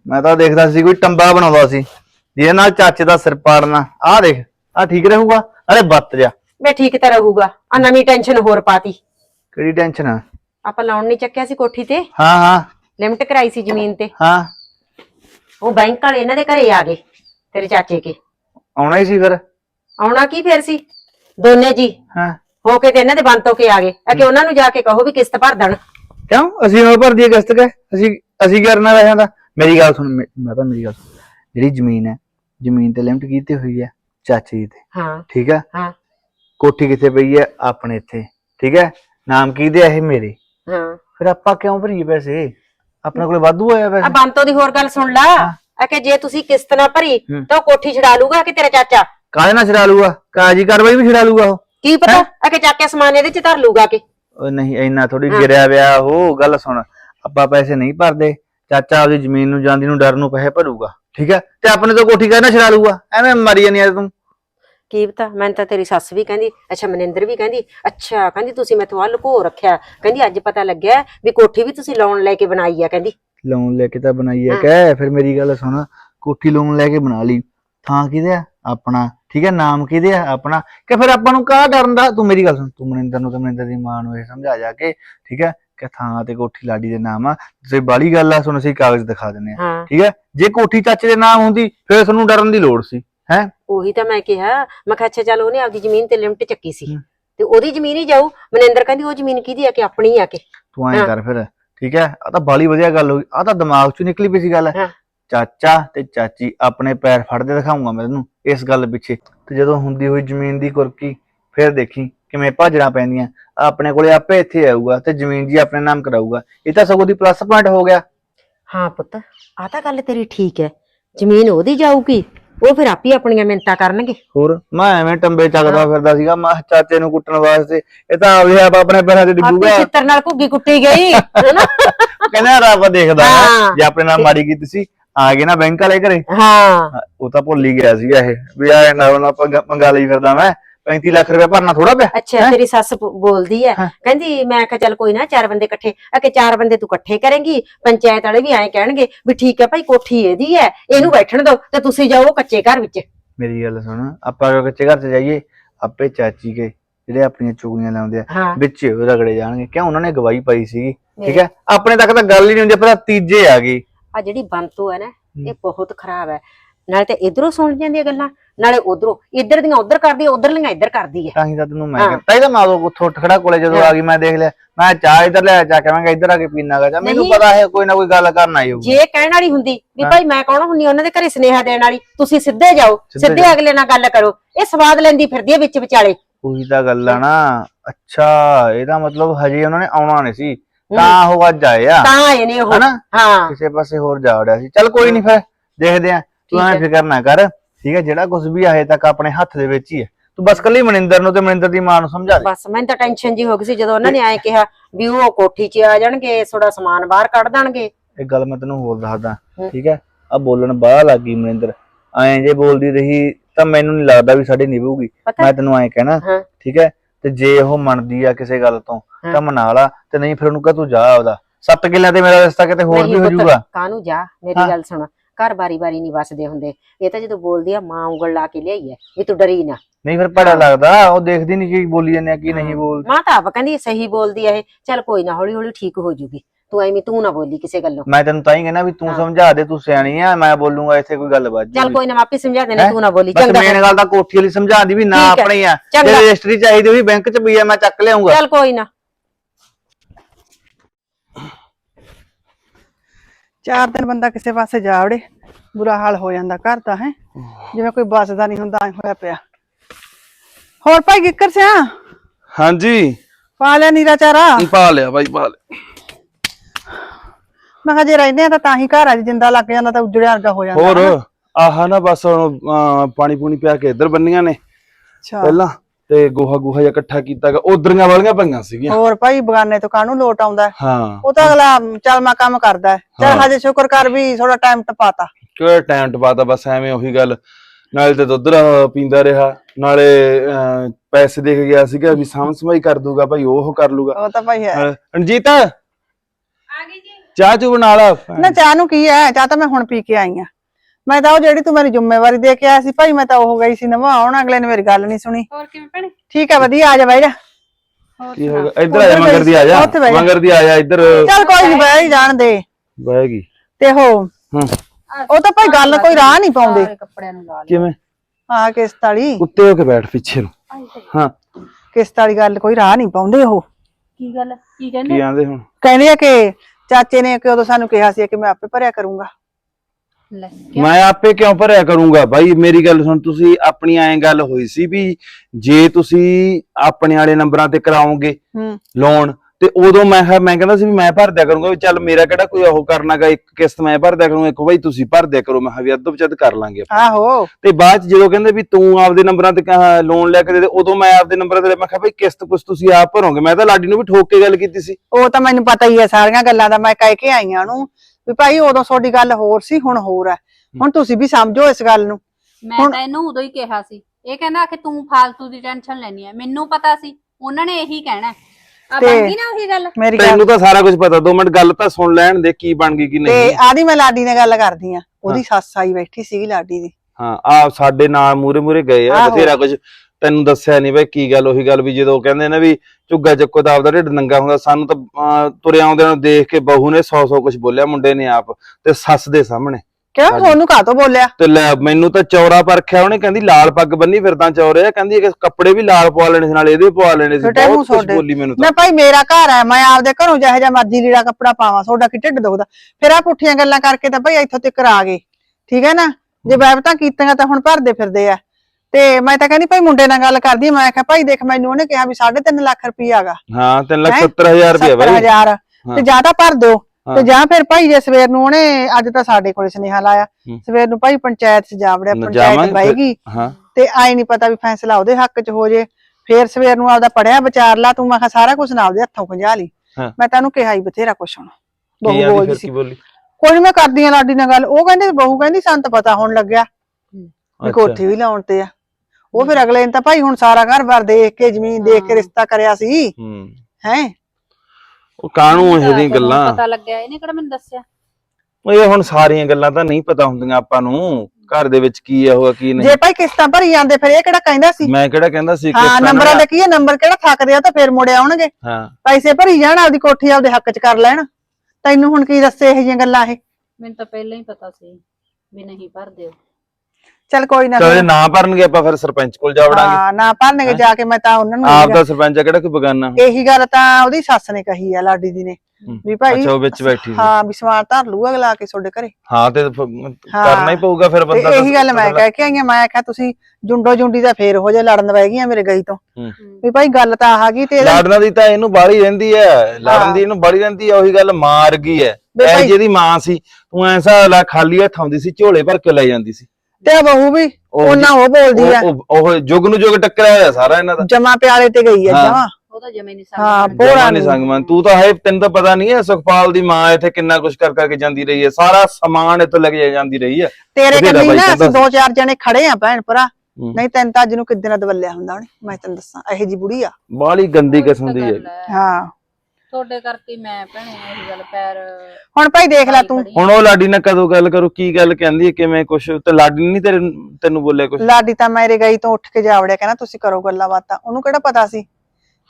ਮੈਂ ਤਾਂ ਦੇਖਦਾ ਸੀ ਕੋਈ ਟੰਬਾ ਬਣਾਉਂਦਾ ਸੀ ਜਿਹਦੇ ਨਾਲ ਚਾਚੇ ਦਾ ਸਿਰ ਪਾੜਨਾ। ਆਹ ਦੇਖ ਆਹ ਠੀਕ ਰਹੂਗਾ? ਅਰੇ ਬੱਤ ਜਾ ਮੈਂ ਠੀਕ ਤਾਂ ਰਹੂਗਾ ਆ ਨਵੀਂ ਟੈਨਸ਼ਨ ਹੋਰ ਪਾਤੀ। ਕਿਹੜੀ ਟੈਨਸ਼ਨ ਆ? ਆਪਾਂ ਲਾਉਣ ਨਹੀਂ ਚੱਕਿਆ ਸੀ ਕੋਠੀ ਤੇ? ਹਾਂ ਹਾਂ। ਲਿਮਟ ਕਰਾਈ ਸੀ ਜ਼ਮੀਨ ਤੇ। ਹਾਂ। ਉਹ ਬੈਂਕ ਵਾਲੇ ਇਹਨਾਂ ਦੇ ਘਰੇ ਆ ਗਏ ਤੇਰੇ ਚਾਚੇ ਕੇ। ਆਉਣਾ ਹੀ ਸੀ ਫਿਰ? ਆਉਣਾ ਕੀ ਫੇਰ ਸੀ? ਦੋਨੇ ਜੀ। ਹਾਂ। ਹੋ ਕੇ ਤੇ ਇਹਨਾਂ ਦੇ ਬੰਦ ਹੋ ਕੇ ਆ ਗਏ। ਆ ਕਿ ਉਹਨਾਂ ਨੂੰ ਜਾ ਕੇ ਕਹੋ ਵੀ ਕਿਸ਼ਤ ਭਰ ਦੇਣ। ਕਿਉਂ? ਅਸੀਂ ਉਹ ਭਰ ਦਈਏ ਕਿਸ਼ਤ ਕੇ? ਅਸੀਂ ਅਸੀਂ ਕੀ ਕਰਨਾ ਰਹਿ ਜਾਂਦਾ ਮੇਰੀ ਗੱਲ ਸੁਣ ਮੇ- ਮੈਂ ਤਾਂ ਮੇਰੀ ਗੱਲ ਸੁਣ। ਜਿਹੜੀ ਜ਼ਮੀਨ ਹੈ ਜ਼ਮੀਨ ਤੇ ਲਿਮਟ ਕੀਤੀ ਹੋਈ ਹੈ ਚਾਚੇ ਦੀ ਤੇ। ਹਾਂ। ਠੀਕ ਹੈ? ਹਾਂ। ਕੋਠੀ ਕਿੱਥੇ ਪਈ ਹੈ? ਆਪਣੇ ਇੱਥੇ। ਠੀਕ ਹੈ? ਨਾਮ ਕਿਹਦੇ ਆ ਇਹ ਮੇਰੇ? ਹਾਂ। ਫਿਰ ਆਪਾਂ ਕਿਉਂ ਭਰੀਏ ਪੈਸੇ? ਆਪਣੇ ਕੋਲੇ ਵਾਧੂ ਆਇਆ ਆ ਪੈਸੇ। ਬੰਤੋ ਦੀ ਹੋਰ ਗੱਲ ਸੁਣ ਲਾ। ਆ ਕਿ ਜੇ ਤੁਸੀਂ ਕਿਸ਼ਤ ਨਾ ਭਰੀ ਹੂੰ। ਤਾਂ ਉਹ ਕੋਠੀ ਛਡਾ ਲੂਗਾ ਕਿ ਤੇਰਾ ਚਾਚਾ? ਕਾਹਦੇ ਨਾਲ ਛਡਾ ਲੂਗਾ? ਕਾਜੀ ਕਾਰਵਾਈ ਵੀ ਛਡਾ ਲੂਗਾ ਉਹ। ਕੀ ਪਤਾ? ਆ ਕਿ ਚੱਕ ਕੇ ਸਮਾਨ ਇਹਦੇ ਚ ਧਰ ਲੂਗਾ ਕਿ? ਉਹ ਨਹੀਂ ਇੰਨਾ ਥੋੜੀ ਗਿਰਿਆ ਵਿਆ ਉਹ। ਗੱਲ ਸੁਣ ਆਪਾਂ ਪੈਸੇ ਨਹੀਂ ਭਰਦੇ। ਚਾਚਾ ਆਪਦੀ ਜ਼ਮੀਨ ਨੂੰ ਜਾਂਦੀ ਨੂੰ ਡਰ ਨੂੰ ਪੈਸੇ ਭਰੂਗਾ। ਠੀਕ ਹੈ? ਤੇ ਆਪਣੇ ਤੋਂ ਕੋਠੀ ਕਹਿਣਾ ਛਡਾ ਲੂਗਾ? ਐਵੇਂ ਮਰੀ ਜਾਨੀ ਆ ਤੂੰ। ਕੀ ਪਤਾ? ਮੈਨੂੰ ਤਾਂ ਤੇਰੀ ਸੱਸ ਵੀ ਕਹਿੰਦੀ ਅੱਛਾ ਮਨਿੰਦਰ ਵੀ ਕਹਿੰਦੀ ਅੱਛਾ ਕਹਿੰਦੀ ਤੁਸੀਂ ਮੈਥੋਂ ਆਹ ਲੁਕੋ ਰੱਖਿਆ। ਕਹਿੰਦੀ ਅੱਜ ਪਤਾ ਲੱਗਿਆ ਵੀ ਕੋਠੀ ਵੀ ਤੁਸੀਂ ਲੋਨ ਲੈ ਕੇ ਬਣਾਈ ਆ ਕਹਿੰਦੀ। ਲੋਨ ਲੈ ਕੇ ਤਾਂ ਬਣਾਈ ਹੈ। ਕਹਿ ਫਿਰ ਮੇਰੀ ਗੱਲ ਸੁਣ ਕੋਠੀ ਲੋਨ ਲੈ ਕੇ ਬਣਾ ਲਈ। ਥਾਂ ਕਿਹਦੇ ਆ? ਆਪਣਾ ਠੀਕ ਹੈ ਨਾਮ ਕਿਹਦੇ ਆ? ਆਪਣਾ। ਕਿ ਫਿਰ ਆਪਾਂ ਨੂੰ ਕਾਹ ਡਰਨ ਦਾ? ਤੂੰ ਮੇਰੀ ਗੱਲ ਸੁਣ ਤੂੰ ਮਨਿੰਦਰ ਨੂੰ ਤੇ ਮਨਿੰਦਰ ਦੀ ਮਾਂ ਨੂੰ ਇਹ ਸਮਝਾ ਜਾ ਕੇ ਠੀਕ ਹੈ ਕਿ ਥਾਂ ਤੇ ਕੋਠੀ ਲਾਡੀ ਦੇ ਨਾਮ ਆ। ਜੇ ਬਾਲੀ ਗੱਲ ਆ ਸੁਣ ਅਸੀਂ ਕਾਗਜ਼ ਦਿਖਾ ਦਿੰਨੇ ਆ ਠੀਕ ਹੈ। ਜੇ ਕੋਠੀ ਚਾਚੇ ਦੇ ਨਾਮ ਹੁੰਦੀ ਫਿਰ ਤੁਹਾਨੂੰ ਡਰਨ ਦੀ ਲੋੜ ਸੀ। ਹੈ? ਉਹੀ ਤਾਂ ਮੈਂ ਕਿਹਾ ਮੈਂ ਕਿਹਾ ਅੱਛਾ ਚੱਲ ਉਹਨੇ ਆਪਦੀ ਜ਼ਮੀਨ ਤੇ ਲਿਮਟ ਚੱਕੀ ਸੀ। ਹੂੰ। ਤੇ ਉਹਦੀ ਜ਼ਮੀਨ ਹੀ ਜਾਊ। ਮਨਿੰਦਰ ਕਹਿੰਦੀ ਉਹ ਜ਼ਮੀਨ ਕਿਹਦੀ ਆ ਕਿ ਆਪਣੀ ਆ ਕਿ? ਤੂੰ ਐਂ ਹਾਂ। ਕਰ ਫਿਰ ਠੀਕ ਹੈ? ਆ ਤਾਂ ਬਾਲੀ ਵਧੀਆ ਗੱਲ ਹੋਈ ਆ ਤਾਂ ਦਿਮਾਗ ਚੋਂ ਨਿਕਲੀ ਪਈ ਸੀ ਗੱਲ। ਹਾਂ। ਚਾਚਾ ਤੇ ਚਾਚੀ ਆਪਣੇ ਪੈਰ ਫੜਦੇ ਦਿਖਾਉਂਗਾ ਮੈਂ ਤੈਨੂੰ ਇਸ ਗੱਲ ਪਿੱਛੇ। ਤੇ ਜਦੋਂ ਹੁੰਦੀ ਹੋਈ ਜ਼ਮੀਨ ਦੀ ਕੁਰਕੀ ਫਿਰ ਦੇਖੀ ਕਿਵੇਂ ਭਾਜਣਾ ਪੈਂਦੀਆਂ। ਆਪਣੇ ਕੋਲੇ ਆਪੇ ਇੱਥੇ ਆਊਗਾ ਤੇ ਜ਼ਮੀਨ ਜੀ ਆਪਣੇ ਨਾਮ ਕਰਾਊਗਾ। ਇਹ ਤਾਂ ਸਗੋਂ ਦੀ ਪਲੱਸ ਪੁਆਇੰਟ ਹੋ ਗਿਆ। ਹਾਂ ਪੁੱਤ ਆ ਤਾਂ ਗੱਲ ਤੇਰੀ ਠੀਕ ਹੈ। ਜ਼ਮੀਨ ਉਹਦੀ ਜਾਊਗੀ। ਉਹ ਫਿਰ ਆਪੀ ਆਪਣੀਆਂ ਮਿੰਤਾਂ ਕਰਨਗੇ। ਹੋਰ ਮੈਂ ਐਵੇਂ ਟੰਬੇ ਚੱਕਦਾ ਫਿਰਦਾ ਸੀਗਾ ਮੈਂ ਕਿਹਾ ਚਾਚੇ ਨੂੰ ਕੁੱਟਣ ਵਾਸਤੇ। ਇਹ ਤਾਂ ਆਪੇ ਆਪ ਆਪਣੇ ਪੈਰਾਂ ਤੇ ਆਪੀ ਡਿੱਗੂਗਾ ਚਿੱਤਰ ਨਾਲ ਘੁੱਗੀ ਕੁੱਟੀ ਗਈ ਹੈਨਾ? ਕਹਿੰਦਾ ਰੱਬ ਦੇਖਦਾ ਹੈ ਹਾਂ। ਜੇ ਆਪਣੇ ਨਾਲ ਮਾੜੀ ਕੀਤੀ ਸੀ ਆ ਗਏ ਨਾ ਬੈਂਕ ਵਾਲੇ ਘਰੇ। ਹਾਂ। ਹਾਂ, ਉਹ ਤਾਂ ਭੁੱਲ ਹੀ ਗਿਆ ਸੀਗਾ ਇਹ। ਵੀ ਆ ਨਾ ਨਾ ਪੰਗਾ ਪੰਗਾ ਲਈ ਫਿਰਦਾ ਮੈਂ। 35 ਲੱਖ ਰੁਪਏ ਭਰਨਾ ਥੋੜਾ ਪਿਆ। ਅੱਛਾ ਤੇਰੀ ਸੱਸ ਬ- ਬੋਲਦੀ ਹੈ। ਕਹਿੰਦੀ ਮੈਂ ਕਿਹਾ ਚੱਲ ਕੋਈ ਨਾ ਚਾਰ ਬੰਦੇ ਇਕੱਠੇ। ਆ ਕਿ ਚਾਰ ਬੰਦੇ ਤੂੰ ਇਕੱਠੇ ਕਰੇਂਗੀ ਪੰਚਾਇਤ ਵਾਲੇ ਵੀ ਐਂ ਕਹਿਣਗੇ ਵੀ ਠੀਕ ਹੈ ਭਾਈ ਕੋਠੀ ਇਹਦੀ ਹੈ ਇਹਨੂੰ ਬੈਠਣ ਦਿਓ ਤੇ ਤੁਸੀਂ ਜਾਓ ਕੱਚੇ ਘਰ ਵਿੱਚ। ਮੇਰੀ ਗੱਲ ਸੁਣ ਆਪਾਂ ਅਗਰ ਕੱਚੇ ਘਰ ਚ ਜਾਈਏ ਆਪੇ ਚਾਚੀ ਕੇ ਜਿਹੜੇ ਆਪਣੀਆਂ ਚੁਗਲੀਆਂ ਲਾਉਂਦੇ ਆ ਹਾਂ। ਵਿੱਚ ਉਹ ਰਗੜੇ ਜਾਣਗੇ। ਕਿਉਂ? ਉਹਨਾਂ ਨੇ ਗਵਾਹੀ ਪਾਈ ਸੀਗੀ ਠੀਕ ਹੈ ਆਪਣੇ ਤੱਕ ਤਾਂ ਗੱਲ ਹੀ ਨਹੀਂ ਹੁੰਦੀ ਪਰ ਤੀਜੇ ਆ ਗਏ। ਆ ਜਿਹੜੀ ਬੰਤੋ ਹੈ ਨਾ ਇਹ ਬਹੁਤ ਖਰਾਬ ਹੈ ਨਾਲੇ ਤੇ ਇਧਰੋਂ ਸੁਣ ਜਾਂਦੀਆਂ ਗੱਲਾਂ। ਨਾਲੇ ਉਧਰੋਂ ਇੱਧਰ ਦੀਆਂ ਉਧਰ ਕਰਦੀ ਹੈ ਉਧਰਲੀਆਂ ਇੱਧਰ ਕਰਦੀ ਹੈ। ਤਾਂ ਹੀ ਤਾਂ ਤੈਨੂੰ ਮੈਂ ਹਾਂ। ਕਹਿੰਦਾ ਇਹਦਾ ਮਾਂ ਉੱਥੋਂ ਉੱਠ ਖੜਾ ਕੋਲੇ ਜਦੋਂ ਆ ਗਈ ਮੈਂ ਦੇਖ ਲਿਆ ਮੈਂ ਚਾਹ ਇੱਧਰ ਲੈ ਚਾ ਕੇ ਮੈਂ ਕਿਹਾ ਇੱਧਰ ਆ ਕੇ ਪੀਣਾਗਾ ਜਾਂ ਮੈਨੂੰ। ਪਤਾ ਹੈ ਕੋਈ ਨਾ ਕੋਈ ਗੱਲ ਕਰਨਾ ਹੀ ਹੋਊਗੀ। ਜੇ ਕਹਿਣ ਵਾਲੀ ਹੁੰਦੀ ਵੀ ਹਾਂ। ਭਾਈ ਮੈਂ ਕੌਣ ਹੁੰਨੀ ਉਹਨਾਂ ਦੇ ਘਰੇ ਸੁਨੇਹਾ ਦੇਣ ਵਾਲੀ ਤੁਸੀਂ ਸਿੱਧੇ ਜਾਓ ਸਿੱਧੇ। ਅਗਲੇ ਨਾਲ ਗੱਲ ਕਰੋ ਇਹ ਸਵਾਦ ਲੈਂਦੀ ਫਿਰਦੀ ਹੈ ਵਿੱਚ ਵਿਚਾਲੇ। ਉਹੀ ਤਾਂ ਗੱਲ ਆ ਨਾ। ਅੱਛਾ ਇਹਦਾ ਮਤਲਬ ਹਜੇ ਉਹਨਾਂ ਨੇ ਆਉਣਾ ਨਹੀਂ ਸੀ ਤਾਂ ਉਹ ਅੱਜ ਆਏ ਆ। ਤਾਂ ਆਏ ਨੇ ਉਹ। ਹਾਂ। ਕਿਸੇ ਪਾਸੇ ਹੋਰ ਜਾ ਵੜਿਆ ਸੀ। ਚੱਲ ਕੋਈ ਨਹੀਂ ਫਿਰ ਦੇਖਦੇ ਆ। ਤੂੰ ਹੈ। ਫਿਕਰ ਨਾ ਕਰ। ਠੀਕ ਹੈ ਜਿਹੜਾ ਕੁਝ ਵੀ ਆਏ ਤੱਕ ਆਪਣੇ ਹੱਥ ਦੇ ਵਿੱਚ ਹੀ ਹੈ। ਤੂੰ ਬਸ ਕੱਲੀ ਮਨਿੰਦਰ ਨੂੰ ਤੇ ਮਨਿੰਦਰ ਦੀ ਮਾਂ ਨੂੰ ਸਮਝਾ ਦੇ। ਬਸ ਮੈਨੂੰ ਤਾਂ ਟੈਨਸ਼ਨ ਜੀ ਹੋ ਗਈ ਸੀ ਜਦੋਂ ਉਹਨਾਂ ਨੇ ਐਂ ਕਿਹਾ ਵੀ ਉਹ ਕੋਠੀ 'ਚ ਆ ਜਾਣਗੇ ਥੋੜਾ ਸਮਾਨ ਬਾਹਰ ਕੱਢ ਦੇਣਗੇ। ਇੱਕ ਗੱਲ ਮੈਂ ਤੈਨੂੰ ਹੋਰ ਦੱਸਦਾ। ਠੀਕ ਹੈ ਆ ਬੋਲਣ ਬਾਹਰ ਲੱਗ ਗਈ ਮਨਿੰਦਰ। ਐਂ ਜੇ ਬੋਲਦੀ ਰਹੀ ਤਾਂ ਮੈਨੂੰ ਨਹੀਂ ਲੱਗਦਾ ਵੀ ਸਾਡੇ ਨਿਭੂਗੀ। ਮੈਂ ਤੈਨੂੰ ਐਂ ਕਹਿਣਾ। ਠੀਕ ਹੈ ਤੇ ਜੇ ਉਹ ਮੰਨਦੀ ਆ ਕਿਸੇ ਗੱਲ ਤੋਂ। ਤਾਂ ਮਨਾ ਲਾ ਤੇ ਨਹੀਂ ਫਿਰ ਉਹਨੂੰ ਕਹ ਤੂੰ ਜਾ ਉਹਦਾ ਸੱਤ ਕਿੱਲਿਆਂ ਤੇ ਮੇਰਾ ਰਿਸ਼ਤਾ ਕਿਤੇ ਹੋਰ ਵੀ ਹੋ ਜਾਊਗਾ? ਕਾਹਨੂੰ ਜਾ। ਮੇਰੀ ਗੱਲ ਸੁਣ। ਘਰ ਬਾਰੀ ਬਾਰੀ ਨਹੀਂ ਵਸਦੇ ਹੁੰਦੇ। ਇਹ ਤਾਂ ਜਦੋਂ ਬੋਲਦੀ ਆ ਮਾਂ ਉਂਗਲ ਲਾ ਕੇ ਲਿਆਈ ਐ ਵੀ ਤੂੰ ਡਰੀ ਨਾ। ਨਹੀਂ ਫਿਰ ਪੜਾ ਲੱਗਦਾ ਉਹ ਦੇਖਦੀ ਨਹੀਂ ਕੀ ਬੋਲੀ ਜਾਂਦੇ ਆ ਕੀ ਨਹੀਂ ਬੋਲਦੀ। ਮਾਂ ਤਾਂ ਆਪ ਕਹਿੰਦੀ ਸਹੀ ਬੋਲਦੀ ਐ ਇਹ। ਚੱਲ ਕੋਈ ਨਾ ਹੌਲੀ ਹੌਲੀ ਠੀਕ ਹੋ ਜੂਗੀ। ਤੂੰ ਐਵੇਂ ਤੂੰ ਨਾ ਬੋਲੀ ਕਿਸੇ ਗੱਲੋਂ। ਮੈਂ ਤੈਨੂੰ ਤਾਂ ਹੀ ਕਹਿਣਾ ਵੀ ਤੂੰ। ਸਮਝਾ ਦੇ ਤੂੰ ਸਿਆਣੀ ਆ ਮੈਂ ਬੋਲੂੰਗਾ ਇੱਥੇ ਕੋਈ ਗੱਲ ਬਾਤ ਚੱਲ ਕੋਈ ਨਾ ਮਾਪੀ ਸਮਝਾ ਦੇਣੇ? ਤੂੰ ਨਾ ਬੋਲੀ ਬਸ ਚੰਗਾ ਮੇਨ ਗੱਲ ਤਾਂ ਕੋਠੀ ਵਾਲੀ ਸਮਝਾਉਂਦੀ ਵੀ ਨਾ। ਆਪਣੀ ਆ। ਜੇ ਰਜਿਸਟਰੀ ਚਾਹੀਦੀ ਹੋਈ ਬੈਂਕ 'ਚ ਪਈ ਆ ਮੈਂ ਚੱਕ ਲਿਆਉਂਗਾ ਚੱਲ ਕੋਈ ਨਾ। ਚਾਰ ਦਿਨ ਬੰਦਾ ਕਿਸੇ ਪਾਸੇ ਜਾ ਵੜੇ ਬੁਰਾ ਹਾਲ ਹੋ ਜਾਂਦਾ ਘਰ ਦਾ ਹੈ। ਜਿਵੇਂ ਕੋਈ ਬਸਦਾ ਨਹੀਂ ਹੁੰਦਾ ਐ ਹੋਇਆ ਪਿਆ। ਹੋਰ ਭਾਈ ਕਿੱਕਰ ਸਿਆ? ਹਾਂਜੀ। ਪਾ ਲਿਆ ਨੀਰਾ ਚਾਰਾ? ਪਾ ਲਿਆ ਬਾਈ ਪਾ ਲਿਆ। ਮੈਂ ਕਿਹਾ ਜੇ ਰਹਿੰਦੇ ਆ ਤਾਂ ਤਾਂ ਹੀ ਘਰ ਆ ਜੇ ਜਿੰਦਾ ਲੱਗ ਜਾਂਦਾ ਤਾਂ ਉਜੜਿਆ ਵਰਗਾ ਹੋ ਜਾਂਦਾ ਹੋਰ। ਆਹ ਨਾ ਬਸ ਹੁਣ, ਅਹ, ਪਾਣੀ ਪੂਣੀ ਪਿਆ ਕੇ ਇੱਧਰ ਬੰਨੀਆਂ ਨੇ। ਅੱਛਾ। ਪਹਿਲਾਂ ਤੇ ਗੋਹਾ ਗੋਹਾ ਜਿਹਾ ਇਕੱਠਾ ਕੀਤਾਗਾ ਉਧਰੀਆਂ ਵਾਲੀਆਂ ਪਈਆਂ ਸੀਗੀਆਂ। ਹੋਰ ਭਾਈ ਬਗਾਨੇ ਤੋਂ ਕਾਹਨੂੰ ਲੋਟ ਆਉਂਦਾ? ਹੈ? ਹਾਂ ਉਹ ਤਾਂ ਅਗਲਾ ਚੱਲ ਮੈਂ ਕੰਮ ਕਰਦਾ ਹੈ। ਚੱਲ ਹਾਂ। ਹਜੇ ਸ਼ੁਕਰ ਕਰ ਵੀ ਥੋੜਾ ਟਾਈਮ ਟਪਾਤਾ। ਕਿਹੜਾ ਟਾਈਮ ਟਪਾਤਾ ਬਸ ਐਵੇਂ ਉਹੀ ਗੱਲ। ਨਾਲੇ ਤੇ ਦੁੱਧ ਅਹ, ਪੀਂਦਾ ਰਿਹਾ। ਨਾਲੇ ਅਹ, ਪੈਸੇ ਦੇ ਕੇ ਗਿਆ ਸੀਗਾ ਵੀ ਸਾਂਭ ਸੰਭਾਈ ਕਰ ਦੂਗਾ ਭਾਈ ਉਹ ਕਰ ਲੂਗਾ। ਉਹ ਤਾਂ ਭਾਈ ਹੈ। ਅਹ, ਰਣਜੀਤ! ਆ ਗਈ ਜੀ। ਚਾਹ ਚੂ ਬਣਾ ਲਾ। ਨਾ ਚਾਹ ਨੂੰ ਕੀ ਹੈ? ਚਾਹ ਤਾਂ ਮੈਂ ਹੁਣ ਪੀ ਕੇ ਆਈ ਆ ਮੈਂ ਤਾਂ ਉਹ ਜਿਹੜੀ ਤੂੰ ਮੇਰੀ ਜ਼ਿੰਮੇਵਾਰੀ ਦੇ ਕੇ ਆਇਆ ਸੀ ਭਾਈ ਮੈਂ ਤਾਂ ਉਹ ਗਈ ਸੀ ਨਵਾਉਣ ਅਗਲੇ ਨੇ ਮੇਰੀ ਗੱਲ ਨਹੀਂ ਸੁਣੀ। ਹੋਰ ਕਿਵੇਂ ਭੈਣੇ? ਠੀਕ ਹੈ ਵਧੀਆ ਆ ਜਾ ਬਾਈ ਜਾ। ਕੀ ਹੋ ਗਿਆ? ਇੱਧਰ ਆ ਜਾ ਮਗਰ ਦੀ ਆ ਜਾ। ਉੱਥੇ ਬਹਿ ਜਾ। ਮਗਰ ਦੀ ਆ ਜਾ ਇੱਧਰ। ਚੱਲ ਕੋਈ ਨਹੀਂ ਬਹਿ ਹੀ ਜਾਣ ਦੇ। ਬਹਿ ਗਈ। ਤੇ ਹੋ ਹਾਂ। ਉਹ ਤਾਂ ਭਾਈ ਗੱਲ ਕੋਈ ਰਾਹ ਨਹੀਂ ਪਾਉਂਦੇ। ਕੱਪੜਿਆਂ ਨੂੰ ਲਾ ਕਿਵੇਂ? ਹਾਂ ਕਿਸ਼ਤ ਵਾਲੀ। ਉੱਤੇ ਹੋ ਕੇ ਬੈਠ ਪਿੱਛੇ ਨੂੰ। ਹਾਂ। ਕਿਸ਼ਤ ਵਾਲੀ ਗੱਲ ਕੋਈ ਰਾਹ ਨਹੀਂ ਪਾਉਂਦੇ ਉਹ। ਕੀ ਗੱਲ? ਕੀ ਕੀ ਕਹਿੰਦੇ? ਆਂਦੇ ਹੁਣ? ਕਹਿੰਦੇ ਆ ਕਿ ਚਾਚੇ ਨੇ ਕਿ ਉਦੋਂ ਸਾਨੂੰ ਕਿਹਾ ਸੀ ਕਿ ਮੈਂ ਆਪੇ ਭਰਿਆ ਕਰੂੰਗਾ। ਲੈ ਮੈਂ ਆਪੇ ਕਿਉਂ ਭਰਿਆ ਕਰੂੰਗਾ? ਬਾਈ ਮੇਰੀ ਗੱਲ ਸੁਣ ਤੁਸੀਂ ਆਪਣੀ ਐਂ ਗੱਲ ਹੋਈ ਸੀ ਵੀ ਜੇ ਤੁਸੀਂ ਆਪਣੇ ਵਾਲੇ ਨੰਬਰਾਂ ਤੇ ਕਰਾਓਗੇ ਹੂੰ। ਲੋਨ ਤੇ ਉਦੋਂ ਮੈਂ ਕਿਹਾ- ਮੈਂ ਕਹਿੰਦਾ ਸੀ ਵੀ ਮੈਂ ਭਰ ਦਿਆ ਕਰੂੰਗਾ ਵੀ ਚੱਲ ਮੇਰਾ ਕਿਹੜਾ ਕੋਈ ਉਹ ਕਰਨਾਗਾ ਇੱਕ ਕਿਸ਼ਤ ਮੈਂ ਭਰ ਦਿਆ ਕਰੂੰਗਾ ਇੱਕ ਬਾਈ ਤੁਸੀਂ ਭਰ ਦਿਆ ਕਰੋ ਮੈਂ ਕਿਹਾ ਵੀ ਅੱਧੋ ਵਿਚਾਦ ਕਰ ਲਾਂਗੇ ਆਪਾਂ। ਆਹੋ। ਤੇ ਬਾਅਦ ਚ ਜਦੋਂ ਕਹਿੰਦੇ ਵੀ ਤੂੰ ਆਪਦੇ ਨੰਬਰਾਂ ਤੇ ਲੋਨ ਲੈ ਕੇ ਦੇ ਦੇ ਉਦੋਂ ਮੈਂ ਆਪਦੇ ਨੰਬਰਾਂ ਤੇ ਮੈਂ ਕਿਹਾ ਬਾਈ ਕਿਸ਼ਤ ਕੁਛ ਤੁਸੀਂ ਆਪ ਭਰੋਗੇ? ਮੈਂ ਤਾਂ ਲਾਡੀ ਨੂੰ ਵੀ ਠੋਕ ਕੇ ਗੱਲ ਕੀਤੀ ਸੀ। ਉਹ ਤਾਂ ਮੈਨੂੰ ਪਤਾ ਹੀ ਹੈ ਸਾਰੀਆਂ ਗੱਲਾਂ ਦਾ ਮੈਂ ਕਹਿ ਕੇ ਆਈ ਆ ਉਹਨੂੰ। ਵੀ ਭਾਈ ਉਦੋਂ ਤੁਹਾਡੀ ਗੱਲ ਹੋਰ ਸੀ ਹੁਣ ਹੋਰ ਹੈ। ਹੁਣ ਤੁਸੀਂ ਵੀ ਸਮਝੋ ਇਸ ਗੱਲ ਨੂੰ। ਮੈਂ ਤਾਂ ਇਹਨੂੰ ਉਦੋਂ ਹੀ ਕਿਹਾ ਸੀ। ਇਹ ਕਹਿੰਦਾ ਕਿ ਤੂੰ ਫਾਲਤੂ ਦੀ ਟੈਨਸ਼ਨ ਲੈਣੀ ਹੈ ਮੈਨੂੰ ਪਤਾ ਸੀ। ਉਹਨਾਂ ਨੇ ਇਹੀ ਕਹਿਣਾ। ਆ ਤੇ- ਬਣ ਗਈ ਨਾ ਉਹੀ ਗੱਲ? ਮੇਰੀ ਗੱਲ ਤੈਨੂੰ ਤਾਂ ਸਾਰਾ ਕੁਝ ਪਤਾ। ਦੋ ਮਿੰਟ ਗੱਲ ਤਾਂ ਸੁਣ ਲੈਣ ਦੇ ਕੀ ਬਣ ਗਈ ਕੀ ਤੇ ਨਹੀਂ। ਆਦੀ ਮੈਂ ਲਾਡੀ ਨਾਲ ਗੱਲ ਕਰਦੀ ਆ। ਉਹਦੀ ਸੱਸ ਆਈ ਬੈਠੀ ਸੀਗੀ ਲਾਡੀ ਦੀ। ਹਾਂ ਆ ਸਾਡੇ ਨਾਲ ਮੂਰੇ ਮੂਰੇ ਗਏ ਆ। ਆਹੋ। ਬਥੇਰਾ ਕੁਝ ਤੈਨੂੰ ਦੱਸਿਆ ਨਹੀਂ ਬਈ ਕੀ ਗੱਲ ਉਹੀ ਗੱਲ ਵੀ ਜਦੋਂ ਕਹਿੰਦੇ ਨੇ ਵੀ ਝੁੱਗਾ ਚੱਕੋ ਦਾ ਆਪਦਾ ਢਿੱਡ ਨੰਗਾ ਹੁੰਦਾ ਸਾਨੂੰ ਤਾਂ ਤੁਰੇ ਆਉਂਦੇ ਨੂੰ ਦੇਖ ਕੇ ਬਹੂ ਨੇ 100 100 ਕੁਝ ਬੋਲਿਆ ਮੁੰਡੇ ਨੇ ਆਪ ਤੇ ਸੱਸ ਦੇ ਸਾਹਮਣੇ। ਕਿਉਂ। ਤੁਹਾਨੂੰ ਕਾਹਤੋਂ ਬੋਲਿਆ? ਤੇ ਲੈ ਮੈਨੂੰ ਤਾਂ ਚੌਰਾ ਪਰਖਿਆ ਉਹਨੇ ਕਹਿੰਦੀ ਲਾਲ ਪੱਗ ਬੰਨੀ ਫਿਰਦਾ ਚੌਰੇ ਕਹਿੰਦੀ ਇਹ ਕੱਪੜੇ ਵੀ ਲਾਲ ਪਵਾ ਲੈਣੇ ਸੀ ਨਾਲ ਇਹਦੇ ਪਵਾ ਲੈਣੇ ਸੀ ਬਹੁਤ ਕੁਝ। ਬੋਲੀ ਮੈਨੂੰ ਤਾਂ। ਨਾ ਭਾਈ ਮੇਰਾ ਘਰ ਹੈ ਮੈਂ ਆਪਦੇ ਘਰੋਂ ਜਿਹੋ ਜਿਹਾ ਮਰਜ਼ੀ ਲੀੜਾ ਕੱਪੜਾ ਪਾਵਾਂ ਤੁਹਾਡਾ ਕੀ ਢਿੱਡ ਦੁਖਦਾ। ਫਿਰ ਆ ਪੁੱਠੀਆਂ ਗੱਲਾਂ ਕਰਕੇ ਤਾਂ ਭਾਈ ਇੱਥੋਂ ਤੱਕ ਆ ਗਏ। ਠੀਕ ਹੈ ਨਾ? ਜੇ ਬੈਬਤਾਂ ਕੀਤੀਆਂ ਤਾਂ ਹੁਣ ਭਰਦੇ ਫਿਰਦੇ ਆ। ਤੇ ਮੈਂ ਤਾਂ ਕਹਿੰਦੀ ਭਾਈ ਮੁੰਡੇ ਨਾਲ ਗੱਲ ਕਰਦੀ ਮੈਂ ਕਿਹਾ ਭਾਈ ਦੇਖ ਮੈਨੂੰ ਉਹਨੇ ਕਿਹਾ ਵੀ 3.5 ਲੱਖ ਰੁਪਈਆ ਹੈਗਾ। ਹਾਂ 3 ਲੱਖ ਹੈਂ? 70000 ਰੁਪਏ ਬਾਈ। 70000 ਹਾਂ। ਤੇ ਜਾਂ ਤਾਂ ਭਰ ਦਿਓ ਹਾਂ। ਤੇ ਜਾਂ ਫਿਰ ਭਾਈ ਜੇ ਸਵੇਰ ਨੂੰ ਉਹਨੇ ਅੱਜ ਤਾਂ ਸਾਡੇ ਕੋਲੇ ਸੁਨੇਹਾ ਲਾਇਆ। ਸਵੇਰ ਨੂੰ ਭਾਈ ਪੰਚਾਇਤ 'ਚ ਜਾ ਵੜਿਆ ਨਾ ਪੰਚਾਇਤ ਹਾਂ। ਤੇ ਆਈ ਨਹੀਂ ਪਤਾ ਵੀ ਫੈਸਲਾ ਉਹਦੇ ਹੱਕ 'ਚ ਹੋ ਜੇ। ਫੇਰ ਸਵੇਰ ਨੂੰ ਆਪਦਾ ਪੜਿਆ ਵਿਚਾਰ ਲਾ ਤੂੰ ਮੈਂ ਕਿਹਾ ਸਾਰਾ ਕੁਝ ਨਾਲ ਦੇ ਹੱਥੋਂ ਖੰਜਾ ਲਈ। ਮੈਂ ਤੈਨੂੰ ਕਿਹਾ ਹੀ ਬਥੇਰਾ ਕੁਛ ਹੁਣ। ਕੀ ਬਹੂ ਆਂਦੀ ਬੋਲਦੀ ਸੀ। ਕੋਈ ਨੀ ਮੈਂ ਕਰਦੀ ਆ ਲਾਡੀ ਨਾਲ ਗੱਲ। ਉਹ ਕਹਿੰਦੇ ਬਹੂ ਕਹਿੰਦੀ ਸਾਨੂੰ ਤਾਂ ਪਤਾ ਹੋਣ ਲੱਗਿਆ ਵੀ। ਕੋਠੀ ਵੀ ਲਾਉਣ ਤੇ ਆ। ਉਹ ਫਿਰ ਅਗਲੇ ਨੇ ਤਾਂ ਭਾਈ ਹੁਣ ਸਾਰਾ ਘਰ-ਬਾਰ ਦੇਖ ਕੇ ਜ਼ਮੀਨ ਦੇਖ ਕੇ ਹਾਂ। ਰਿਸ਼ਤਾ ਕਰਿਆ ਸੀ। ਹੂੰ। ਹੈ? ਉਹ ਕਾਹਨੂੰ ਇਹ ਜਿਹੀਆਂ ਗੱਲਾਂ? ਪਤਾ ਲੱਗਿਆ ਇਹਨੇ ਕਿਹੜਾ ਮੈਨੂੰ ਦੱਸਿਆ? ਉਹ ਇਹ ਹੁਣ ਸਾਰੀਆਂ ਗੱਲਾਂ ਤਾਂ ਨਹੀਂ ਪਤਾ ਹੁੰਦੀਆਂ ਆਪਾਂ ਨੂੰ। ਘਰ ਦੇ ਵਿੱਚ ਕੀ ਆ ਹੋਇਆ ਕੀ ਨਹੀਂ। ਜੇ ਭਾਈ ਕਿਸ਼ਤਾਂ ਭਰੀ ਜਾਂਦੇ ਫਿਰ ਇਹ ਕਿਹੜਾ ਕਹਿੰਦਾ ਸੀ? ਮੈਂ ਕਿਹੜਾ ਕਹਿੰਦਾ ਸੀ ਹਾਂ ਨੰਬਰਾਂ ਦੇ ਕੀ ਹੈ ਨੰਬਰ ਕਿਹੜਾ ਥੱਕਦੇ ਆ ਤਾਂ ਫਿਰ ਮੁੜ ਆਉਣਗੇ। ਹਾਂ। ਪੈਸੇ ਭਰੀ ਜਾਣ ਆਪਦੀ ਕੋਠੀ ਆਪਦੇ ਹੱਕ 'ਚ ਕਰ ਲੈਣ। ਤੈਨੂੰ ਹੁਣ ਕੀ ਦੱਸੇ ਇਹ ਜਿਹੀਆਂ ਗੱਲਾਂ ਇਹ? ਮੈਨੂੰ ਤਾਂ ਪਹਿਲਾਂ ਹੀ ਪਤਾ ਸੀ ਵੀ ਨਹੀਂ ਭਰਦੇ ਉਹ। ਚੱਲ ਕੋਈ ਨਾ ਚਲ। ਜੇ ਨਾ ਭਰਨਗੇ ਆਪਾਂ ਫਿਰ ਸਰਪੰਚ ਕੋਲ ਜਾ ਵੜਾਂਗੇ। ਹਾਂ ਨਾ ਭਰਨਗੇ ਜਾ ਕੇ ਮੈਂ ਤਾਂ ਉਹਨਾਂ ਨੂੰ ਆਪ ਦਾ ਸਰਪੰਚ ਆ ਕਿਹੜਾ ਕੋਈ ਬਗਾਨਾ? ਇਹੀ ਗੱਲ ਤਾਂ ਉਹਦੀ ਸੱਸ ਨੇ ਕਹੀ ਆ ਲਾਡੀ ਦੀ ਨੇ। ਵੀ ਭਾਈ ਅੱਛਾ ਉਹ ਵਿੱਚ ਬੈਠੀ ਹਾਂ ਵੀ ਸਮਾਨ ਧਰ ਲੂ ਅਗਲਾ ਕੇ ਤੁਹਾਡੇ ਘਰੇ। ਹਾਂ ਤੇ ਕਰਨਾ ਹੀ ਪਊਗਾ ਫਿਰ ਬੰਦਾ ਇਹੀ ਗੱਲ ਮੈਂ ਕਹਿ ਕੇ ਆਈ ਆ ਮੈਂ ਕਿਹਾ ਤੁਸੀਂ ਜੁੰਡੋ ਜੁੰਡੀ ਦਾ ਫੇਰ ਹੋ ਜੇ ਲੜਨ ਬਹਿ ਗਈਆਂ ਮੇਰੇ ਗਈ ਤੋਂ। ਵੀ ਭਾਈ ਗੱਲ ਤਾਂ ਆ ਗਈ ਤੇ ਲੜਨ ਦੀ ਤਾਂ ਇਹਨੂੰ ਬਾੜੀ ਰਹਿੰਦੀ ਹੈ ਲੜਨ ਦੀ ਇਹਨੂੰ ਬਾੜੀ ਰਹਿੰਦੀ ਹੈ ਉਹੀ ਗੱਲ ਮਾਰ ਗਈ ਵੀ ਐ ਭਾਈ- ਜਿਹਦੀ ਮਾਂ ਸੀ ਤੂੰ ਐਸਾ ਖਾਲੀ ਹੱਥ ਆਉਂਦੀ ਸੀ ਝੋਲੇ ਭਰ ਕੇ ਲੈ ਜਾਂਦੀ ਸੀ। ਤੇ ਬਹੂ ਵੀ ਉਹ ਉਹਨਾਂ ਉਹ ਬੋਲਦੀ ਆ। ਉਹ- ਜੁਗ ਨੂੰ ਜੁਗ ਟੱਕਰਿਆ ਹੋਇਆ ਸਾਰਾ ਇਹਨਾਂ ਦਾ। ਜਮਾ ਪਿਆਲੇ ਤੇ ਗਈ ਆ ਹਾਂ। ਜਮਾ। ਉਹ ਤਾਂ ਜਮੇ ਨਹੀਂ ਹਾਂ ਸਕਦਾ। ਪੋੜਾ ਜਮਾਂ ਨੀ ਨਹੀਂ ਸੰਗਮਨ ਤੂੰ ਤਾਂ ਹੈ ਤੈਨੂੰ ਤਾਂ ਪਤਾ ਨਹੀਂ ਹੈ ਸੁਖਪਾਲ ਦੀ ਮਾਂ ਇੱਥੇ ਕਿੰਨਾ ਕੁਝ ਕਰ ਕਰਕੇ ਜਾਂਦੀ ਰਹੀ ਹੈ। ਸਾਰਾ ਸਮਾਨ ਇੱਥੋਂ ਲੈ ਕੇ ਜਾਂਦੀ ਰਹੀ ਹੈ। ਤੇਰੇ ਬਥੇਰਾ ਕੰਨੀ ਬਾਈ ਨਾ ਕਹਿੰਦਾ ਅਸੀਂ ਦੋ ਚਾਰ ਜਣੇ ਖੜੇ ਆ ਭੈਣ ਭਰਾ। ਹੂੰ। ਨਹੀਂ ਤੈਨੂੰ ਤਾਂ ਅੱਜ ਨੂੰ ਕਿੱਦਾਂ ਦਵਲਿਆ ਹੁੰਦਾ ਉਹਨੇ ਮੈਂ ਤੈਨੂੰ ਦੱਸਾਂ ਇਹੋ ਜੀ ਬੁੜੀ ਆ। ਬਾਲੀ ਗੰਦੀ ਕਿਸਮ ਦੀ ਹੈ। ਹਾਂ। ਤੁਹਾਡੇ ਕਰਕੇ ਮੈਂ ਭੈਣੇ ਇਹ ਗੱਲ ਪੈਰ ਹੁਣ ਭਾਈ ਦੇਖ ਲੈ ਤੂੰ। ਹੁਣ ਉਹ ਲਾਡੀ ਨਾਲ ਕਦੋਂ ਗੱਲ ਕਰੂ ਕੀ ਗੱਲ ਕਹਿੰਦੀ ਹੈ ਕਿਵੇਂ ਕੁਛ? ਤੇ ਲਾਡੀ ਨਹੀਂ ਤੇਰੇ ਤੈਨੂੰ ਬੋਲਿਆ ਕੁਛ? ਲਾਡੀ ਤਾਂ ਮੇਰੇ ਗਈ ਤੋਂ ਉੱਠ ਕੇ ਜਾ ਵੜਿਆ ਕਹਿੰਦਾ ਤੁਸੀਂ ਕਰੋ ਗੱਲਾਂ ਬਾਤਾਂ। ਉਹਨੂੰ ਕਿਹੜਾ ਪਤਾ ਸੀ?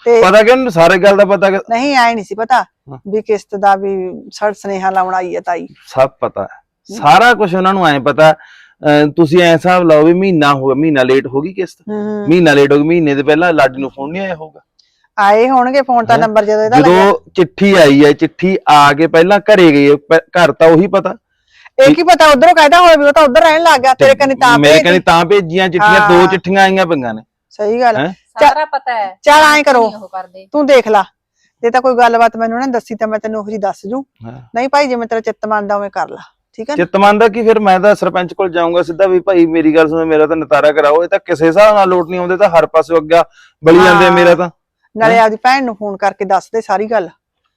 ਤੇ ਪਤਾ ਕਿ ਉਹਨੂੰ ਸਾਰੇ ਗੱਲ ਦਾ ਪਤਾ ਕਿ ਨਹੀਂ ਆਏ ਨਹੀਂ ਸੀ ਪਤਾ। ਵੀ ਕਿਸ਼ਤ ਦਾ ਵੀ ਸੜ ਸਨੇਹਾ ਲਾਉਣ ਆਈ ਹੈ ਤਾਈ। ਸਭ ਪਤਾ ਹੈ। ਸਾਰਾ ਕੁਝ ਉਹਨਾਂ ਨੂੰ ਐ ਪਤਾ। ਤੁਸੀਂ ਐ ਹਿਸਾਬ ਲਾਓ ਵੀ ਮਹੀਨਾ ਹੋ ਗਿਆ ਮਹੀਨਾ ਲੇਟ ਹੋ ਗਈ ਕਿਸ਼ਤ। ਮਹੀਨਾ ਲੇਟ ਹੋ ਗਈ ਮਹੀਨੇ ਦੇ ਪਹਿਲਾਂ ਲਾਡੀ ਨੂੰ ਫੋਨ ਨਹੀਂ ਆਇਆ ਹੋਊਗਾ। ਆਏ ਹੋਣਗੇ ਫੋਨ ਤਾਂ? ਨੰਬਰ ਜਦੋਂ ਇਹਦਾ ਲੱਗਿਆ ਜਦੋਂ ਚਿੱਠੀ ਆਈ ਹੈ ਚਿੱਠੀ ਆ ਕੇ ਪਹਿਲਾਂ ਘਰੇ ਗਈ ਹੈ, ਪ- ਘਰ ਤਾਂ ਉਹੀ ਪਤਾ ਇਹ ਕੀ ਪਤਾ ਉਧਰੋਂ ਕਹਿੰਦਾ ਹੋਵੇ ਵੀ ਉਹ ਤਾਂ ਉਧਰ ਰਹਿਣ ਲੱਗ ਗਿਆ ਤੇਰੇ ਕੰਨੀ ਤਾਂ ਮੇਰੇ ਭੇਜ ਕਹਿੰਦੇ ਤਾਂ ਭੇਜੀਆਂ ਚਿੱਠੀਆਂ ਹਾਂ। ਦੋ ਚਿੱਠੀਆਂ ਆਈਆਂ ਪਈਆਂ ਨੇ ਸਹੀ ਗੱਲ ਹੈਂ? ਸਾਰਾ ਪਤਾ ਹੈ ਚੱਲ ਐਂ ਕਰੋ ਨਹੀਂ ਉਹ ਕਰਦੇ ਤੂੰ ਦੇਖ ਲਾ ਜੇ ਤਾਂ ਕੋਈ ਗੱਲਬਾਤ ਮੈਨੂੰ ਨਾ ਦੱਸੀ ਤਾਂ ਮੈਂ ਤੈਨੂੰ ਉਹ ਜੀ ਦੱਸ ਜੂ। ਨਹੀਂ ਭਾਈ ਜਿਵੇਂ ਤੇਰਾ ਚਿੱਤ ਮੰਨਦਾ ਉਵੇਂ ਕਰ ਲਾ ਠੀਕ ਹੈ ਨਾ? ਚਿੱਤਮਨ ਦਾ ਕੀ ਫਿਰ ਮੈਂ ਤਾਂ ਸਰਪੰਚ ਕੋਲ ਜਾਊਂਗਾ ਸਿੱਧਾ ਵੀ ਭਾਈ ਮੇਰੀ ਗੱਲ ਸੁਣੋ ਮੇਰਾ ਤਾਂ ਨਿਤਾਰਾ ਕਰਾਓ ਇਹ ਤਾਂ ਕਿਸੇ ਹਿਸਾਬ ਨਾਲ ਲੋਟ ਨਹੀਂ ਆਉਂਦੇ ਤਾਂ ਹਰ ਪਾਸੇ ਅੱਗਾ ਬਲੀ ਜਾਂਦੇ ਆ। ਮੇਰਾ ਤਾਂ ਨਾਲੇ ਆਪਦੀ ਭੈਣ ਨੂੰ ਫੋਨ ਕਰਕੇ ਦੱਸ ਦੇ ਸਾਰੀ ਗੱਲ।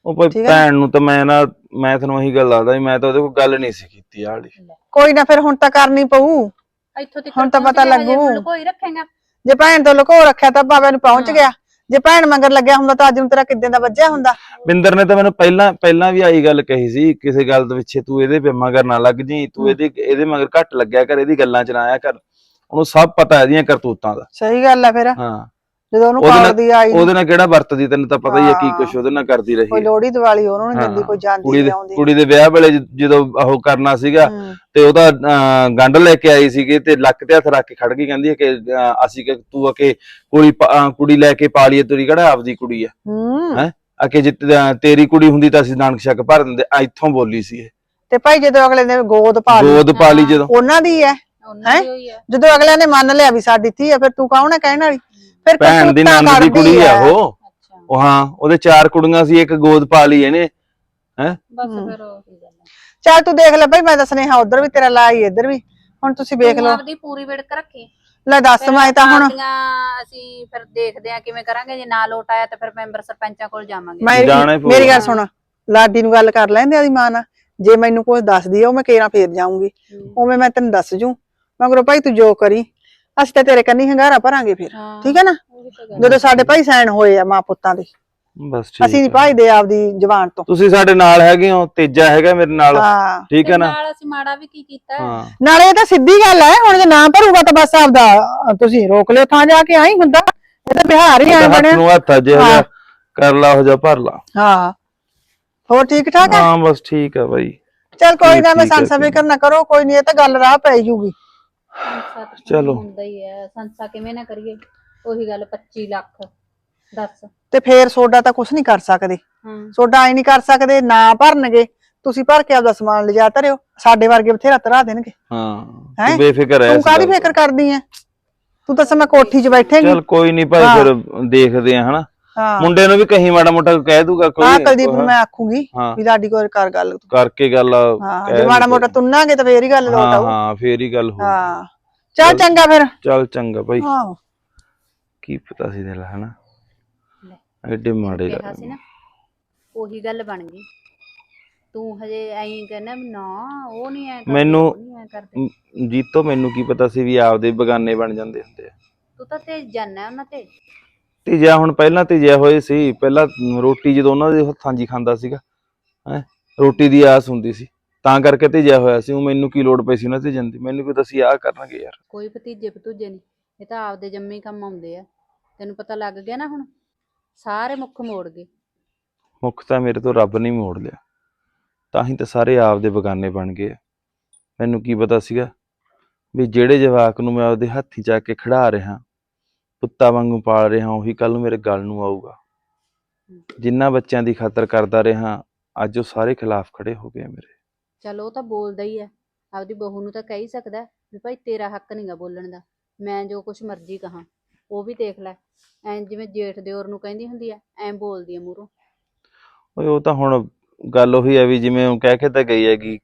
ਉਹ ਭਾਈ ਠੀਕ ਹੈ। ਭੈਣ ਨੂੰ ਤਾਂ ਮੈਂ ਨਾ ਮੈਂ ਤੁਹਾਨੂੰ ਇਹੀ ਗੱਲ ਦੱਸਦਾ ਵੀ ਮੈਂ ਤਾਂ ਉਹਦੇ ਕੋਲ ਗੱਲ ਨਹੀਂ ਸੀ ਕੀਤੀ ਆਹ ਵਾਲੀ। ਕੋਈ ਨਾ ਫਿਰ ਹੁਣ ਤਾਂ ਕਰਨੀ ਪਊ। ਇੱਥੋਂ ਤੱਕ ਹੁਣ ਤਾਂ ਪਹੁੰਚ ਪਤਾ ਲੱਗੂ। ਕੋਈ ਰੱਖੇਗਾ। ਜੇ ਭੈਣ ਤੋਂ ਲੁਕੋ ਰੱਖਿਆ ਤਾਂ ਬਾਬੇ ਨੂੰ ਪਹੁੰਚ। ਗਿਆ। ਜੇ ਭੈਣ ਮੰਗਰ ਲੱਗਿਆ ਹੁੰਦਾ ਤਾਂ ਅੱਜ ਨੂੰ ਤੇਰਾ ਕਿੱਦਾਂ ਦਾ ਵੱਜਿਆ ਹੁੰਦਾ? ਬਿੰਦਰ ਨੇ ਤਾਂ ਮੈਨੂੰ ਪਹਿਲਾਂ ਪਹਿਲਾਂ ਵੀ ਆਈ ਗੱਲ ਕਹੀ ਸੀ ਕਿਸੇ ਗੱਲ ਦੇ ਪਿੱਛੇ ਤੂੰ ਇਹਦੇ ਪੇ ਮਗਰ ਨਾ ਲੱਗ ਜੀ ਤੂੰ ਇਹਦੇ ਇਹਦੇ ਮਗਰ ਘੱਟ ਲੱਗਿਆ ਕਰ ਇਹਦੀ ਗੱਲਾਂ ਚ ਨਾ ਆਇਆ ਕਰ। ਉਹਨੂੰ ਸਭ ਪਤਾ ਇਹਦੀਆਂ ਕਰਤੂਤਾਂ ਦਾ। ਸਹੀ ਗੱਲ ਆ ਫਿਰ। ਹਾਂ। ਜਦੋਂ ਉਹਨੂੰ ਉਹਦੇ ਨਾਲ- ਆਈ ਉਹਦੇ ਨਾਲ ਕਿਹੜਾ ਵਰਤਦੀ ਤੈਨੂੰ ਤਾਂ ਪਤਾ ਹੀ ਹੈ ਕੀ ਹਾਂ। ਕੁਛ ਉਹਦੇ ਨਾਲ ਕਰਦੀ ਰਹੀ। ਕੋਈ ਹੈ। ਲੋੜੀ ਦੀਵਾਲੀ ਉਹਨੂੰ ਦਿੰਦੀ ਹਾਂ, ਕੋਈ ਜਾਂਦੀ ਕੁੜੀ ਨਹੀਂ ਦੇ ਆਉਂਦੀ ਕੁੜੀ ਦੇ ਵਿਆਹ ਵੇਲੇ ਜ- ਜਦੋਂ ਉਹ ਕਰਨਾ ਸੀਗਾ ਹੂੰ। ਤੇ ਉਹਦਾ ਅਹ, ਗੰਢ ਲੈ ਕੇ ਆਈ ਸੀਗੀ ਤੇ ਲੱਕ ਤੇ ਹੱਥ ਰੱਖ ਕੇ ਖੜ ਗਈ ਕਹਿੰਦੀ ਹੈ ਕਿ ਅਹ, ਅਸੀਂ ਕਿ ਤੂੰ ਕੁੜੀ ਪ- ਅਹ, ਕੁੜੀ ਲੈ ਕੇ ਪਾ ਲਈਏ ਤੇਰੀ ਕਿਹੜਾ ਆਪਦੀ ਕੁੜੀ ਆ? ਹੂੰ। ਹੈਂ? ਜੇ ਤ- ਤੇਰੀ ਕੁੜੀ ਹੁੰਦੀ ਤਾਂ ਅਸੀਂ ਨਾਨਕ ਸ਼ੱਕ ਭਰ ਦਿੰਦੇ ਆ, ਇੱਥੋਂ ਬੋਲੀ ਸੀ ਇਹ। ਤੇ ਭਾਈ ਜਦੋਂ ਅਗਲੇ ਨੇ ਗੋਦ ਪਾ ਲਈ ਗੋਦ ਪਾ ਲਈ ਜਦੋਂ। ਉਹਨਾਂ ਦੀ ਹੈ ਉਹਨਾਂ ਦੀ ਹੋਈ ਹੈ ਜਦੋਂ ਅਗਲੇ ਨੇ ਮੰਨ ਲਿਆ ਵੀ ਸਾਡੀ ਧੀ ਹੈ ਫਿਰ ਤੂੰ ਕੌਣ ਹੈ ਕਹਿਣ ਵਾਲੀ? ਫਿਰ ਭੈਣ ਦੀ ਨੰਦ ਦੀ ਕੁੜੀ ਆ। ਉਹ। ਉਹ ਹਾਂ ਉਹਦੇ ਚਾਰ ਕੁੜੀਆਂ ਸੀ ਇੱਕ ਗੋਦ ਪਾ ਲਈ ਇਹਨੇ ਬਸ ਹੂੰ। ਫਿਰ ਉਹੀ ਗੱਲ ਹੈ ਚੱਲ ਤੂੰ ਦੇਖ ਲੈ ਭਾਈ ਮੈਂ ਦੱਸਨੇ ਹਾਂ ਉਧਰ ਵੀ ਤੇਰਾ ਲਾਈ ਇੱਧਰ ਵੀ। ਹੁਣ ਤੁਸੀਂ ਵੇਖ ਤੂੰ ਲਓ। ਆਪਦੀ ਪੂਰੀ ਵਿੜਕ ਰੱਖੀ। ਲੈ ਦੱਸ ਫਿਰ ਮੈਂ ਤਾਂ ਹੁਣ ਅਸੀਂ ਫਿਰ ਦੇਖਦੇ ਆ ਕਿਵੇਂ ਕਰਾਂਗੇ। ਜੇ ਨਾ ਲੋਟ ਆਇਆ ਤਾਂ ਫਿਰ ਮੈਂਬਰ ਸਰਪੰਚਾਂ ਕੋਲ ਜਾਵਾਂਗੇ। ਮੇਰੀ ਜਾਣਾ ਹੀ ਪਊਗਾ। ਮੇਰੀ ਗੱਲ ਸੁਣ। ਲਾਡੀ ਨੂੰ ਗੱਲ ਕਰ ਲੈਂਦੇ ਆਦੀ ਮਾਂ ਨਾਲ। ਜੇ ਮੈਨੂੰ ਕੁਝ ਦੱਸਦੀ ਆ ਉਹ ਮੈਂ ਕੇਰਾ ਫੇਰ ਜਾਊਂਗੀ। ਉਵੇਂ ਮੈਂ ਤੈਨੂੰ ਦੱਸ ਜੂ। ਮਗਰੋਂ ਭਾਈ ਤੂੰ ਜੋ ਕਰੀ। ਅਸੀਂ ਤਾਂ ਤੇਰੇ ਕੰਨੀ ਹੰਗਾਰਾ ਭਰਾਂਗੇ ਫਿਰ ਹਾਂ, ਠੀਕ ਹੈ ਨਾ? ਉਹੀ ਤਾਂ ਗੱਲ ਜਦੋਂ ਸਾਡੇ ਭਾਈ ਸੈਨ ਹੋਏ ਆ ਮਾਂ ਪੁੱਤਾਂ ਦੇ ਬਸ ਠੀਕ ਅਸੀਂ ਨਹੀਂ ਆ। ਭਾਈਦੇ ਆਪਦੀ ਜ਼ਬਾਨ ਤੋਂ। ਤੁਸੀਂ ਸਾਡੇ ਨਾਲ ਹੈਗੇ ਹੋ ਤੇਜਾ ਹੈਗਾ ਮੇਰੇ ਨਾਲ ਹਾਂ। ਠੀਕ ਹੈ ਨਾ? ਨਾਲ ਅਸੀਂ ਮਾੜਾ ਵੀ ਕੀ ਕੀਤਾ? ਹੈ? ਹਾਂ ਨਾਲੇ ਇਹ ਤਾਂ ਸਿੱਧੀ ਗੱਲ ਹੈ ਹੁਣ ਜੇ ਨਾ ਭਰੂਗਾ ਤਾਂ ਬਸ ਆਪਦਾ ਤੁਸੀਂ ਰੋਕ ਲਿਓ ਥਾਂ ਜਾ ਕੇ ਆਈ ਹੁੰਦਾ। ਇਹ ਤਾਂ ਬਿਹਾਰ ਹੀ ਆਇਆ ਹੱਥ ਬਣਿਆ ਨੂੰ ਹੱਥ ਜੇ ਹਾਂ। ਕਰ ਲਾ ਹੋ ਜਾ ਭਰ ਲਾ। ਹਾਂ। ਹੋਰ ਠੀਕ ਠਾਕ ਹੈ ਹਾਂ ਬਸ ਠੀਕ ਆ ਬਾਈ। ਚਲ ਕੋਈ ਨਾ ਮੈਂ ਠੀਕ ਹੈ, ਸੰਸਾ ਠੀਕ। ਫਿਕਰ ਨਾ ਕਰੋ ਕੋਈ ਨਹੀਂ ਇਹ ਤਾਂ ਗੱਲ ਰਾਹ ਪੈ ਜੂਗੀ। ਚਲੋ। ਹੁੰਦਾ ਹੀ ਹੈ ਸੰਸਾ ਕਿਵੇਂ ਨਾ ਕਰੀਏ ਉਹੀ ਗੱਲ 25 ਲੱਖ ਦੱਸ। ਤੇ ਫੇਰ ਸੋਡਾ ਤਾਂ ਕੁਝ ਨਹੀਂ ਕਰ ਸਕਦੇ। ਹਾਂ। ਸੋਡਾ ਐ ਨਹੀਂ ਕਰ ਸਕਦੇ ਨਾ ਭਰਨਗੇ ਤੁਸੀਂ ਭਰ ਕੇ ਆਪਦਾ ਸਮਾਨ ਲਿਜਾ ਤਰਿਓ ਸਾਡੇ ਵਰਗੇ ਬਥੇਰਾ ਤਰਾ ਦੇਣਗੇ। ਹਾਂ ਹੈਂ? ਤੂੰ ਬੇਫਿਕਰ ਰਹਿ ਤੂੰ ਕਾਹਦੀ ਫਿਕਰ ਕਰਦੀ ਐ? ਤੂੰ ਤਾਂ ਸਮਾਂ ਕੋਠੀ 'ਚ ਬੈਠੇਂਗੀ। ਚਲ ਕੋਈ ਨਹੀਂ ਭਾਈ ਹਾਂ। ਫਿਰ ਦੇਖਦੇ ਆ ਹਨਾ? ਹਾਂ। ਮੁੰਡੇ ਨੂੰ ਵੀ ਕਹੀਂ ਮਾੜਾ ਮੋਟਾ ਕਹਿ ਦੂਗਾ ਕੋਈ ਹਾਂ ਕੁਲਦੀਪ ਨੂੰ ਮੈਂ ਆਖੂੰਗੀ ਹਾਂ। ਵੀ ਲਾਡੀ ਕੋਲ ਕਰ ਗੱਲ। ਤੂੰ। ਕਰਕੇ ਗੱਲ ਹਾਂ ਕਹਿ ਜੇ ਮਾੜਾ ਮੋਟਾ ਤੁੰਨਾਂਗੇ ਤਾਂ ਫੇਰ ਹੀ ਗੱਲ ਲੋਟ ਹਾਂ ਆਊ। ਹਾਂ ਫੇਰ ਹੀ ਗੱਲ ਹੋ ਹਾਂ। ਚੱਲ ਚੰਗਾ ਫਿਰ। ਚੱਲ ਚੰਗਾ ਭਾਈ ਹਾਂ। ਕੀ ਪਤਾ ਸੀ ਦਿਲ ਹਨਾ? ਲੈ। ਐਡੇ ਮਾੜੇ ਕਿਹਾ ਸੀ ਨਾ ਉਹੀ ਗੱਲ ਬਣ ਗਈ। ਤੂੰ ਹਜੇ ਐਂ ਕਹਿੰਦਾ ਵੀ ਨਾ ਉਹ ਨਹੀਂ ਐ ਮੈਨੂੰ- ਉਹ ਨਹੀਂ ਐ ਕਰਦੇ। ਜੀਤੋ ਮੈਨੂੰ ਕੀ ਪਤਾ ਸੀ ਵੀ ਆਪਦੇ ਬਗਾਨੇ ਬਣ ਜਾਂਦੇ ਹੁੰਦੇ ਆ। ਤੂੰ ਤਾਂ ਤੇ ਜਾਣਾ ਉਹਨਾਂ ਤੇ। ਤੀਜਾ ਹੁਣ ਪਹਿਲਾਂ ਤੀਜਿਆ ਹੋਏ ਸੀ ਪਹਿਲਾਂ ਰੋਟੀ ਜਦੋਂ ਉਹਨਾਂ ਦੇ ਹੱਥਾਂ 'ਚ ਹੀ ਖਾਂਦਾ ਸੀਗਾ ਹੈ ਰੋਟੀ ਦੀ ਆਸ ਹੁੰਦੀ ਸੀ ਤਾਂ ਕਰਕੇ ਤੀਜਿਆ ਹੋਇਆ ਸੀ ਉਹ ਮੈਨੂੰ ਕੀ ਲੋੜ ਪਈ ਸੀ ਉਹਨਾਂ ਤੇ ਜਾਂਦੀ ਮੈਨੂੰ ਕੀ ਦੱਸੀ ਆਹ ਕਰਨਗੇ ਯਾਰ ਕੋਈ ਭਤੀਜੇ ਭਤੂਜੇ ਨਹੀਂ ਇਹ ਤਾਂ ਆਪਦੇ ਜੰਮੇ ਕੰਮ ਆਉਂਦੇ ਆ ਤੈਨੂੰ ਪਤਾ ਲੱਗ ਗਿਆ ਨਾ ਹੁਣ ਸਾਰੇ ਮੁੱਖ ਮੋੜ ਗਏ ਮੁੱਖ ਤਾਂ ਮੇਰੇ ਤੋਂ ਰੱਬ ਨੇ ਹੀ ਮੋੜ ਲਿਆ ਤਾਂ ਹੀ ਤਾਂ ਸਾਰੇ ਆਪਦੇ ਬਗਾਨੇ ਬਣ ਗਏ ਆ। ਮੈਨੂੰ ਕੀ ਪਤਾ ਸੀਗਾ ਵੀ ਜਿਹੜੇ ਜਵਾਕ ਨੂੰ ਮੈਂ ਆਪਦੇ ਹੱਥੀ ਚੱਕ ਕੇ ਖੜਾ ਰਿਹਾ ਪੁੱਤਾਂ ਵਾਂਗੂ ਪਾਲ ਰਿਹਾ ਉਹੀ ਕੱਲ ਨੂੰ ਮੇਰੇ ਗਲ ਨੂੰ ਆਊਗਾ। ਜਿੰਨਾ ਬੱਚਿਆਂ ਦੀ ਖਾਤਰ ਕਰਦਾ ਰਿਹਾ ਅੱਜ ਉਹ ਸਾਰੇ ਖਿਲਾਫ ਖੜੇ ਹੋ ਗਏ ਮੇਰੇ। ਚਲ ਉਹ ਤਾਂ ਬੋਲਦਾ ਹੀ ਹੈ ਆਪਦੀ ਬਹੂ ਨੂੰ ਤਾਂ ਕਹਿ ਹੀ ਸਕਦਾ ਹੈ ਵੀ ਭਾਈ ਤੇਰਾ ਹੱਕ ਨਹੀਂਗਾ ਬੋਲਣ ਦਾ। ਮੈਂ ਜੋ ਕੁਛ ਮਰਜ਼ੀ ਕਹਾਂ ਉਹ ਵੀ ਦੇਖ ਲੈ। ਐਂ ਜਿਵੇਂ ਜੇਠ ਦਿਓਰ ਨੂੰ ਕਹਿੰਦੀ ਹੁੰਦੀ ਆ ਐਂ ਬੋਲਦੀ ਆ ਮੂਹਰੋਂ। ਓਏ ਉਹ ਤਾਂ ਹੁਣ ਗੱਲ ਉਹੀ ਹੈ ਵੀ ਜਿਵੇਂ ਉਹ ਕਹਿ ਕੇ ਤਾਂ ਗਈ ਹੈਗੀ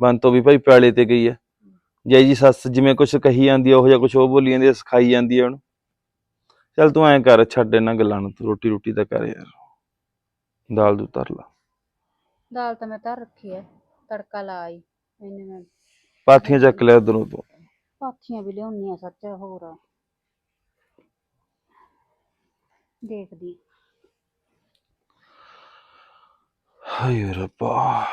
ਬੰਤੋ ਵੀ ਭਾਈ ਪਿਆਲੇ ਤੇ ਗਈ ਹੈ। ਜੈ ਜੀ ਸੱਸ ਜਿਵੇਂ ਕੁਛ ਕਹੀ ਜਾਂਦੀ ਹੈ ਉਹ ਜਿਹਾ ਕੁਛ ਉਹ ਬੋਲੀ ਜਾਂਦੀ ਹੈ ਸਿਖਾਈ ਜਾਂਦੀ ਹੈ ਉਹਨੂੰ। ਚੱਲ ਤੂੰ ਐਂ ਕਰ ਛੱਡ ਇਹਨਾਂ ਗੱਲਾਂ ਨੂੰ ਤੂੰ ਰੋਟੀ ਰੋਟੀ ਤਾਂ ਕਰ ਯਾਰ। ਦਾਲ ਦੂ ਧਰ ਲਾ। ਦਾਲ ਤਾਂ ਮੈਂ ਧਰ ਰੱਖੀ ਐ ਤੜਕਾ ਲਾ ਆਈ ਇਹਨੇ ਮੈਂ ਪਾਥੀਆਂ ਚੱਕ ਲਿਆ ਉਧਰੋਂ ਤੂੰ। ਪਾਥੀਆਂ ਵੀ ਲਿਆਉਣੀ ਆ ਸੱਚ ਹੋਰ। ਦੇਖਦੀ ਹਾਏ ਰੱਬਾ।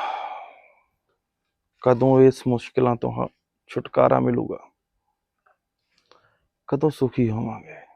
ਕਦੋਂ ਇਸ ਮੁਸ਼ਕਿਲਾਂ ਤੋਂ ਛੁਟਕਾਰਾ ਮਿਲੂਗਾ? ਕਦੋਂ ਸੁਖੀ ਹੋਵਾਂਗੇ?